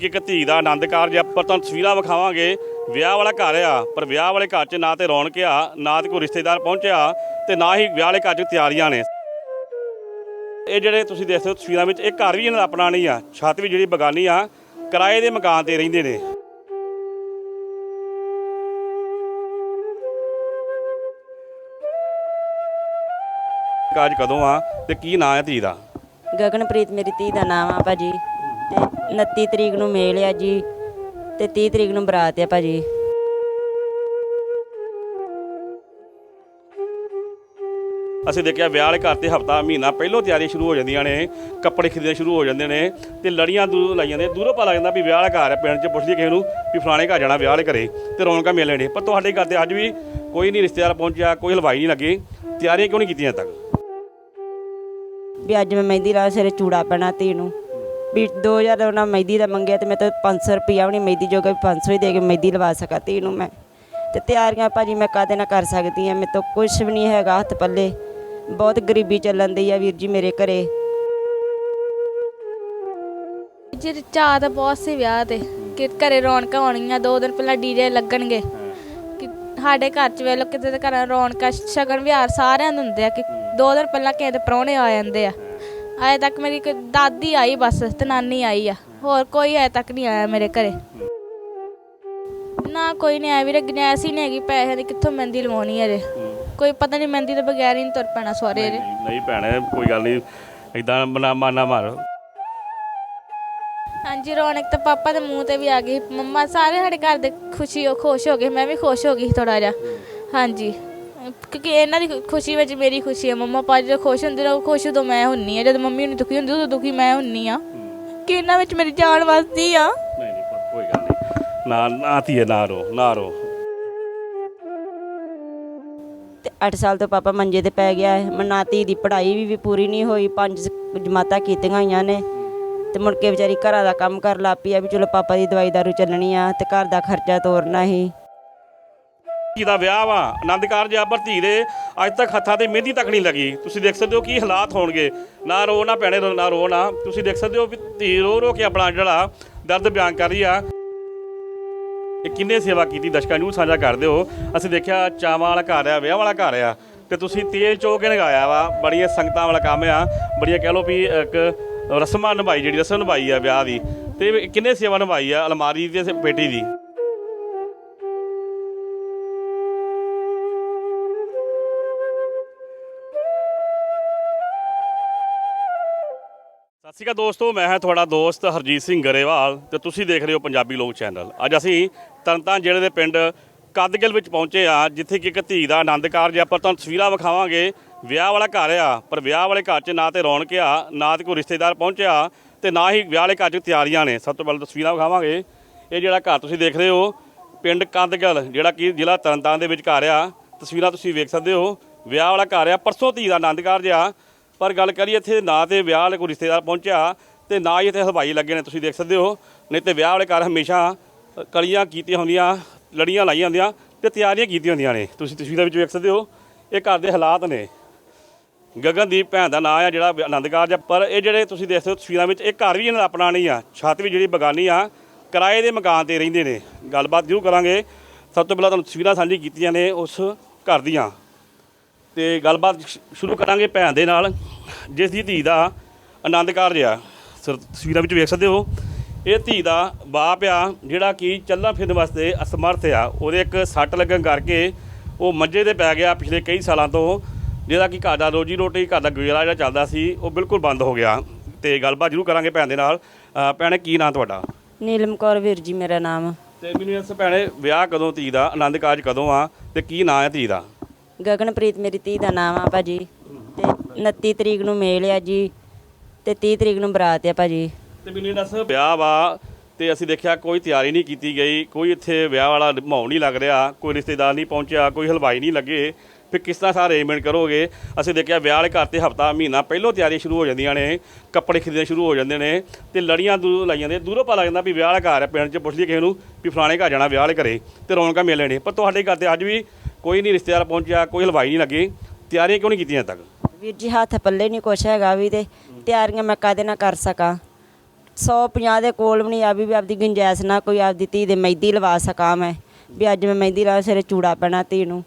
ਇੱਕ ਧੀ ਦਾ ਆਨੰਦ ਕਾਰਜ ਆਪਾਂ ਤੁਹਾਨੂੰ ਤਸਵੀਰਾਂ ਵਿਖਾਵਾਂਗੇ। ਵਿਆਹ ਵਾਲਾ ਘਰ ਆ, ਪਰ ਵਿਆਹ ਵਾਲੇ ਘਰ 'ਚ ਨਾ ਤੇ ਰੌਣਕ ਆ, ਨਾ ਤੇ ਕੋਈ ਰਿਸ਼ਤੇਦਾਰ ਪਹੁੰਚਿਆ ਤੇ ਨਾ ਹੀ ਵਿਆਹ ਵਾਲੇ ਘਰ 'ਚ ਤਿਆਰੀਆਂ ਨੇ। ਇਹ ਜਿਹੜੇ ਤੁਸੀਂ ਦੇਖ ਸਕਦੇ ਹੋ ਤਸਵੀਰਾਂ ਵਿੱਚ, ਇਹ ਘਰ ਵੀ ਇਹਨਾਂ ਦਾ ਆਪਣਾ ਨਹੀਂ ਆ, ਛੱਤ ਵੀ ਜਿਹੜੀ ਬਗਾਨੀ ਆ, ਕਿਰਾਏ ਦੇ ਮਕਾਨ ਤੇ ਰਹਿੰਦੇ ਨੇ। ਕਾਜ ਕਦੋਂ ਆ ਤੇ ਕੀ ਨਾਂ ਹੈ ਧੀ ਦਾ? ਗਗਨਪ੍ਰੀਤ ਮੇਰੀ ਧੀ ਦਾ ਨਾਮ ਆ ਭਾਜੀ। 29 ਤਰੀਕ ਨੂੰ ਮੇਲ ਆ ਜੀ ਤੇ 30 ਤਰੀਕ ਨੂੰ ਬਰਾਤ ਆ ਭਾਜੀ। ਅਸੀਂ ਦੇਖਿਆ ਵਿਆਹ ਵਾਲੇ ਘਰ ਤੇ ਹਫਤਾ ਮਹੀਨਾ ਪਹਿਲਾਂ ਤਿਆਰੀ ਸ਼ੁਰੂ ਹੋ ਜਾਂਦੀਆਂ ਨੇ ਕੱਪੜੇ ਖਰੀਦਣੇ ਸ਼ੁਰੂ ਹੋ ਜਾਂਦੇ ਨੇ ਤੇ ਲੜੀਆਂ ਦੂਰੋਂ ਲਾਈ ਜਾਂਦੇ ਦੂਰੋਂ ਪਾ ਲੱਗ ਜਾਂਦਾ ਵੀ ਵਿਆਹ ਵਾਲਾ ਘਰ ਹੈ ਪਿੰਡ 'ਚ ਪੁੱਛਦੀ ਕਿਸੇ ਨੂੰ ਵੀ ਫਲਾਣੇ ਘਰ ਜਾਣਾ ਵਿਆਹ ਵਾਲੇ ਘਰੇ ਤੇ ਰੌਣਕਾਂ ਮੇਲੇ ਨੇ। ਪਰ ਤੁਹਾਡੇ ਘਰ ਤੇ ਅੱਜ ਵੀ ਕੋਈ ਨਹੀਂ ਰਿਸ਼ਤੇਦਾਰ ਪਹੁੰਚਿਆ ਕੋਈ ਹਲਵਾਈ ਨਹੀਂ ਲੱਗੇ ਤਿਆਰੀਆਂ ਕਿਉਂ ਨਹੀਂ ਕੀਤੀਆਂ ਤੱਕ? ਵੀ ਅੱਜ ਮੈਂ ਮਹਿੰਦੀ ਲਾ ਸਿਰੇ ਚੂੜਾ ਪੈਣਾ ਧੀ ਨੂੰ। ਵੀ 2000 ਦਾ ਉਹਨਾਂ ਮਹਿੰਦੀ ਦਾ ਮੰਗਿਆ ਤੇ ਮੈਂ ਤਾਂ 500 ਰੁਪਿਆ ਵੀ ਨਹੀਂ ਮਹਿੰਦੀ ਜੋਗਾ ਵੀ 500 ਹੀ ਦੇ ਕੇ ਮਹਿੰਦੀ ਲਵਾ ਸਕਾ ਤੀ ਨੂੰ ਮੈਂ। ਤੇ ਤਿਆਰੀਆਂ ਭਾਜੀ ਮੈਂ ਕਾਹਦੇ ਨਾਲ ਕਰ ਸਕਦੀ ਆ ਮੇਰੇ ਤੋਂ ਕੁਝ ਵੀ ਨਹੀਂ ਹੈਗਾ ਹੱਥ ਪੱਲੇ। ਬਹੁਤ ਗਰੀਬੀ ਚੱਲਣ ਦੀ ਆ ਵੀਰ ਜੀ ਮੇਰੇ ਘਰੇ। ਜਿਹੜੇ ਚਾਹ ਤਾਂ ਬਹੁਤ ਸੀ ਵਿਆਹ ਤੇ। ਕਿ ਘਰੇ ਰੌਣਕਾਂ ਹੋਣਗੀਆਂ ਦੋ ਦਿਨ ਪਹਿਲਾਂ ਡੀਜੇ ਲੱਗਣਗੇ। ਕਿ ਸਾਡੇ ਘਰ ਚ ਵੇਲੋ ਕਿਤੇ ਦੇ ਘਰਾਂ ਰੌਣਕਾਂ, ਸ਼ਗਨ, ਵਿਹਾਰ ਸਾਰਿਆਂ ਦੇ ਹੁੰਦੇ ਆ ਕਿ ਦੋ ਦਿਨ ਪਹਿਲਾਂ ਕਿਸੇ ਦੇ ਪ੍ਰਾਹੁਣੇ ਆ ਜਾਂਦੇ ਆ। ਅਜੇ ਤੱਕ ਮੇਰੀ ਇੱਕ ਦਾਦੀ ਆਈ ਬਸ ਤੇ ਨਾਨੀ ਆਈ ਆ। ਹੋਰ ਕੋਈ ਅਜੇ ਤੱਕ ਨਹੀਂ ਆਇਆ ਮੇਰੇ ਘਰੇ। ਨਾ ਕੋਈ ਨਹੀਂ ਆਇਆ ਵੀਰੇ ਗਨੈਸ ਹੀ ਨਹੀਂ ਹੈਗੀ ਪੈਸੇ ਦੀ ਕਿੱਥੋਂ ਮਹਿੰਦੀ ਲਵਾਉਣੀ ਹੈ। ਜੇ ਕੋਈ ਪਤਾ ਨਹੀਂ ਮਹਿੰਦੀ ਤੋਂ ਬਗੈਰ ਹੀ ਨਹੀਂ ਤੁਰ ਪੈਣਾ ਸਵਾਰੇ ਜੇ ਨਹੀਂ ਭੈਣੇ ਕੋਈ ਗੱਲ ਨਹੀਂ ਇਦਾਂ ਬਣਾ ਮਾਨਾ ਮਾਰ। ਹਾਂਜੀ ਰੌਣਕ ਤਾਂ ਪਾਪਾ ਦੇ ਮੂੰਹ ਤੇ ਵੀ ਆ ਗਈ। ਮੰਮਾ ਸਾਰੇ ਸਾਡੇ ਘਰ ਦੇ ਖੁਸ਼ੀ ਹੋ ਖੁਸ਼ ਹੋ ਗਏ। ਮੈਂ ਵੀ ਖੁਸ਼ ਹੋ ਗਈ ਥੋੜਾ ਜਿਹਾ। ਹਾਂਜੀ। ਕਿਉਂਕਿ ਇਹਨਾਂ ਦੀ ਖੁਸ਼ੀ ਵਿੱਚ ਮੇਰੀ ਖੁਸ਼ੀ ਹੈ ਮੰਮਾ ਪਾਪਾ ਜਦੋਂ ਖੁਸ਼ ਹੁੰਦੇ ਨੇ ਉਹ ਖੁਸ਼ ਉਦੋਂ ਮੈਂ ਹੁੰਨੀ ਆ। ਜਦੋਂ ਮੰਮੀ ਨੂੰ ਦੁਖੀ ਹੁੰਦੀ ਉਦੋਂ ਦੁਖੀ ਮੈਂ ਹੁੰਨੀ ਆ। ਕਿ ਇਹਨਾਂ ਵਿੱਚ ਮੇਰੀ ਜਾਨ ਵਸਦੀ ਆ। ਨਹੀਂ ਨਹੀਂ ਪਰ ਕੋਈ ਗੱਲ ਨਹੀਂ। ਨਾ ਨਾ ਧੀਏ ਨਾ ਰੋ ਨਾ ਰੋ। ਤੇ 8 ਸਾਲ ਤੋਂ ਪਾਪਾ ਮੰਜੇ ਤੇ ਪੈ ਗਿਆ ਹੈ। ਮਨਾ ਧੀ ਦੀ ਪੜ੍ਹਾਈ ਵੀ, ਵੀ ਪੂਰੀ ਨਹੀਂ ਹੋਈ। ਪੰਜ ਜਮਾਤਾਂ ਕੀਤੀਆਂ ਹੋਈਆਂ ਨੇ। ਤੇ ਮੁੜ ਕੇ ਵਿਚਾਰੀ ਘਰਾਂ ਦਾ ਕੰਮ ਕਰ ਲਾ ਪਈ ਆ ਵੀ ਚਲੋ ਪਾਪਾ ਦੀ ਦਵਾਈ ਦਾਰੂ ਚੱਲਣੀ ਆ ਤੇ ਘਰ ਦਾ ਖਰਚਾ ਤੋਰਨਾ ਹੀ। ਧੀ ਦਾ ਵਿਆਹ ਵਾ। ਆਨੰਦ ਕਾਰਜ ਆ, ਪਰ ਧੀ ਦੇ ਅੱਜ ਤੱਕ ਹੱਥਾਂ ਤੇ ਮਹਿੰਦੀ ਤੱਕ ਨਹੀਂ ਲੱਗੀ। ਤੁਸੀਂ ਦੇਖ ਸਕਦੇ ਹੋ ਕੀ ਹਾਲਾਤ ਹੋਣਗੇ। ਨਾ ਰੋ, ਨਾ ਭੈਣੇ ਰੋ, ਨਾ ਰੋ, ਨਾ। ਤੁਸੀਂ ਦੇਖ ਸਕਦੇ ਹੋ ਵੀ ਧੀ ਰੋ ਰੋ ਕੇ ਆਪਣਾ ਜਿਹੜਾ ਦਰਦ ਬਿਆਨ ਕਰ ਰਹੀ ਆ। ਇਹ ਕਿੰਨੇ ਸੇਵਾ ਕੀਤੀ ਦਰਸ਼ਕਾਂ ਨੂੰ, ਸਾਂਝਾ ਕਰ ਦਿਓ। ਅਸੀਂ ਦੇਖਿਆ ਚਾਵਾਂ ਵਾਲਾ ਘਰ ਆ, ਵਿਆਹ ਵਾਲਾ ਘਰ ਆ। ਤੇ ਤੁਸੀਂ ਤੇਲ ਚੋ ਕੇ ਲਗਾਇਆ ਵਾ। ਬੜੀਆਂ ਸੰਗਤਾਂ ਵਾਲਾ ਕੰਮ ਆ। ਬੜੀਆਂ ਕਹਿ ਲਓ ਵੀ ਇੱਕ ਰਸਮਾਂ ਨਿਭਾਈ, ਜਿਹੜੀ ਰਸਮ ਨਿਭਾਈ ਆ ਵਿਆਹ ਦੀ। ਤੇ ਕਿੰਨੇ ਸੇਵਾ ਨਿਭਾਈ ਆ ਅਲਮਾਰੀ ਦੀ ਤੇ ਪੇਟੀ ਦੀ? ਸਤਿ ਸ਼੍ਰੀ ਅਕਾਲ ਦੋਸਤੋ, ਮੈਂ ਹਾਂ ਤੁਹਾਡਾ ਦੋਸਤ ਹਰਜੀਤ ਸਿੰਘ ਗਰੇਵਾਲ ਤੇ ਤੁਸੀਂ ਦੇਖ ਰਹੇ ਹੋ ਪੰਜਾਬੀ ਲੋਕ ਚੈਨਲ। ਅੱਜ ਅਸੀਂ ਤਰਨਤਾਰਨ ਜ਼ਿਲ੍ਹੇ ਦੇ ਪਿੰਡ ਕਦਗਲ ਵਿੱਚ ਪਹੁੰਚੇ ਆ ਜਿੱਥੇ ਕਿ ਇੱਕ ਧੀ ਦਾ ਆਨੰਦ ਕਾਰਜ ਆ ਪਰ ਤੁਹਾਨੂੰ ਤਸਵੀਰਾਂ ਵਿਖਾਵਾਂਗੇ। ਵਿਆਹ ਵਾਲਾ ਘਰ ਆ, ਪਰ ਵਿਆਹ ਵਾਲੇ ਘਰ 'ਚ ਨਾ ਤੇ ਰੌਣਕ ਆ, ਨਾ ਤੇ ਕੋਈ ਰਿਸ਼ਤੇਦਾਰ ਪਹੁੰਚਿਆ ਤੇ ਨਾ ਹੀ ਵਿਆਹ ਵਾਲੇ ਘਰ 'ਚ ਤਿਆਰੀਆਂ ਨੇ। ਸਭ ਤੋਂ ਪਹਿਲਾਂ ਤਸਵੀਰਾਂ ਵਿਖਾਵਾਂਗੇ। ਇਹ ਜਿਹੜਾ ਘਰ ਤੁਸੀਂ ਦੇਖ ਰਹੇ ਹੋ, ਪਿੰਡ ਕੰਦਗਲ, ਜਿਹੜਾ ਕਿ ਜ਼ਿਲ੍ਹਾ ਤਰਨਤਾਰਨ ਦੇ ਵਿੱਚ ਘਰ ਆ। ਤਸਵੀਰਾਂ ਤੁਸੀਂ ਵੇਖ ਸਕਦੇ ਹੋ। ਵਿਆਹ ਵਾਲਾ ਘਰ ਆ, ਪਰਸੋਂ ਧੀ ਦਾ ਆਨੰਦ ਕਾਰਜ ਆ। ਪਰ ਗੱਲ ਕਰੀਏ ਇੱਥੇ ਨਾ ਤੇ ਵਿਆਹ ਵਾਲੇ ਕੋਈ ਰਿਸ਼ਤੇਦਾਰ ਪਹੁੰਚਿਆ ਤੇ ਨਾ ਹੀ ਇੱਥੇ ਹਲਵਾਈ ਲੱਗੇ ਨੇ, ਤੁਸੀਂ ਦੇਖ ਸਕਦੇ ਹੋ। ਨਹੀਂ ਤੇ ਵਿਆਹ ਵਾਲੇ ਘਰ ਹਮੇਸ਼ਾ ਕਲੀਆਂ ਕੀਤੀਆਂ ਹੁੰਦੀਆਂ, ਲੜੀਆਂ ਲਾਈਆਂ ਹੁੰਦੀਆਂ ਤੇ ਤਿਆਰੀਆਂ ਕੀਤੀਆਂ ਹੁੰਦੀਆਂ ਨੇ। ਤੁਸੀਂ ਤਸਵੀਰਾਂ ਵਿੱਚ ਵੇਖ ਸਕਦੇ ਹੋ, ਇਹ ਘਰ ਦੇ ਹਾਲਾਤ ਨੇ। ਗਗਨਦੀਪ ਭੈਣ ਦਾ ਨਾਂ ਆ ਜਿਹੜਾ ਆਨੰਦ ਕਾਰਜ ਆ, ਪਰ ਇਹ ਜਿਹੜੇ ਤੁਸੀਂ ਦੇਖ ਸਕਦੇ ਹੋ ਤਸਵੀਰਾਂ ਵਿੱਚ, ਇਹ ਘਰ ਵੀ ਇਹਨਾਂ ਦਾ ਆਪਣਾ ਨਹੀਂ ਆ। ਛੱਤ ਵੀ ਜਿਹੜੀ ਬਗਾਨੀ ਆ, ਕਿਰਾਏ ਦੇ ਮਕਾਨ ਤੇ ਰਹਿੰਦੇ ਨੇ। ਗੱਲਬਾਤ ਜ਼ਰੂਰ ਕਰਾਂਗੇ। ਸਭ ਤੋਂ ਪਹਿਲਾਂ ਤੁਹਾਨੂੰ ਤਸਵੀਰਾਂ ਸਾਂਝੀ ਕੀਤੀਆਂ ਨੇ ਉਸ ਘਰ ਦੀਆਂ। ਤੇ ਗੱਲਬਾਤ ਸ਼- ਸ਼ੁਰੂ ਕਰਾਂਗੇ ਭੈਣ ਦੇ ਨਾਲ ਜਿਸ ਦੀ ਧੀ ਦਾ ਆਨੰਦ ਕਾਰਜ ਆ। ਸਰ ਤਸਵੀਰਾਂ ਵਿੱਚ ਵੇਖ ਸਕਦੇ ਹੋ। ਇਹ ਧੀ ਦਾ ਬਾਪ ਆ ਜਿਹੜਾ ਕਿ ਚੱਲਣ ਫਿਰਨ ਵਾਸਤੇ ਅਸਮਰਥ ਆ। ਉਹਦੇ ਇੱਕ ਸੱਟ ਲੱਗਣ ਕਰਕੇ ਉਹ ਮੰਜੇ ਤੇ ਪੈ ਗਿਆ ਪਿਛਲੇ ਕਈ ਸਾਲਾਂ ਤੋਂ ਜਿਹਦਾ ਕਿ ਘਰ ਦਾ ਰੋਜੀ ਰੋਟੀ ਘਰ ਦਾ ਗੁਜ਼ਾਰਾ ਜਿਹੜਾ ਚੱਲਦਾ ਸੀ ਉਹ ਬਿਲਕੁਲ ਬੰਦ ਹੋ ਗਿਆ। ਤੇ ਗੱਲਬਾਤ ਜ਼ਰੂਰ ਕਰਾਂਗੇ ਭੈਣ ਦੇ ਨਾਲ। ਅ, ਭੈਣੇ ਕੀ ਨਾਂ ਤੁਹਾਡਾ? ਨੀਲਮ ਕੌਰ ਵੀਰ ਜੀ ਮੇਰਾ ਨਾਮ। ਤੇ ਮੈਨੂੰ ਇਸ ਭੈਣੇ ਵਿਆਹ ਕਦੋਂ ਧੀ ਦਾ ਆਨੰਦ ਕਾਰਜ ਕਦੋਂ ਆ? ਤੇ ਕੀ ਨਾਂ ਹੈ ਧੀ ਦਾ? ਗਗਨਪ੍ਰੀਤ ਮੇਰੀ ਧੀ ਦਾ ਨਾਮ ਆ ਭਾਜੀ। ਤੇ 29 ਤਰੀਕ ਨੂੰ ਮੇਲ ਆ ਜੀ। ਤੇ 30 ਤਰੀਕ ਨੂੰ ਬਰਾਤ ਆ ਭਾਜੀ। ਤੇ ਮੈਨੂੰ ਇਹ ਦੱਸ, ਵਿਆਹ ਵਾ ਤੇ ਅਸੀਂ ਦੇਖਿਆ ਕੋਈ ਤਿਆਰੀ ਨਹੀਂ ਕੀਤੀ ਗਈ। ਕੋਈ ਇੱਥੇ ਵਿਆਹ ਵਾਲਾ ਮਾਹੌਲ ਨਹੀਂ ਲੱਗ ਰਿਹਾ। ਕੋਈ ਰਿਸ਼ਤੇਦਾਰ ਨਹੀਂ ਪਹੁੰਚਿਆ, ਕੋਈ ਹਲਵਾਈ ਨਹੀਂ ਲੱਗੇ। ਫਿਰ ਕਿਸ ਤਰ੍ਹਾਂ ਸਾਰਾ ਅਰੇਂਜਮੈਂਟ ਕਰੋਗੇ? ਅਸੀਂ ਦੇਖਿਆ ਵਿਆਹ ਵਾਲੇ ਘਰ ਤੇ ਹਫਤਾ, ਮਹੀਨਾ ਪਹਿਲੋਂ ਤਿਆਰੀ ਸ਼ੁਰੂ ਹੋ ਜਾਂਦੀਆਂ ਨੇ। ਕੱਪੜੇ ਖਰੀਦਣੇ ਸ਼ੁਰੂ ਹੋ ਜਾਂਦੇ ਨੇ। ਤੇ ਲੜੀਆਂ ਦੂਰੋਂ ਲਾਈ ਜਾਂਦੀਆਂ। ਦੂਰੋਂ ਪਾ ਲੱਗ ਜਾਂਦਾ ਵੀ ਵਿਆਹ ਵਾਲਾ ਘਰ ਹੈ ਪਿੰਡ 'ਚ ਪੁੱਛ ਲਈ ਕਿਸੇ ਨੂੰ ਵੀ ਫਲਾਣੇ ਘਰ ਜਾਣਾ ਵਿਆਹ ਵਾਲੇ ਘਰੇ। ਤੇ ਰੌਣਕਾਂ ਮੇਲੇ ਨੇ। ਪਰ ਤੁਹਾਡੇ ਘਰ ਤੇ ਅੱਜ ਵੀ ਕੋਈ ਨਹੀਂ ਰਿਸ਼ਤੇਦਾਰ ਪਹੁੰਚਿਆ, ਕੋਈ ਹਲਵਾਈ ਨਹੀਂ ਲੱਗੇ। ਤਿਆਰੀਆਂ ਕਿਉਂ ਨਹੀਂ ਕੀਤੀਆਂ ਤੱਕ? ਵੀਰ ਜੀ, ਹੱਥ ਪੱਲੇ ਨਹੀਂ ਕੁਛ ਹੈਗਾ ਵੀ ਤੇ ਤਿਆਰੀਆਂ ਮੈਂ ਕਾਹਦੇ ਨਾਲ ਕਰ ਸਕਾਂ? 150 ਦੇ ਕੋਲ ਵੀ ਨਹੀਂ ਆ ਵੀ ਵੀ ਆਪਦੀ ਗੁੰਜਾਇਸ਼ ਨਾ ਕੋਈ ਆਪਦੀ ਧੀ ਦੇ ਮਹਿੰਦੀ ਲਵਾ ਸਕਾਂ ਮੈਂ। ਵੀ ਅੱਜ ਮੈਂ ਮਹਿੰਦੀ ਲਾ ਸਿਰੇ ਚੂੜਾ ਪੈਣਾ ਧੀ ਨੂੰ।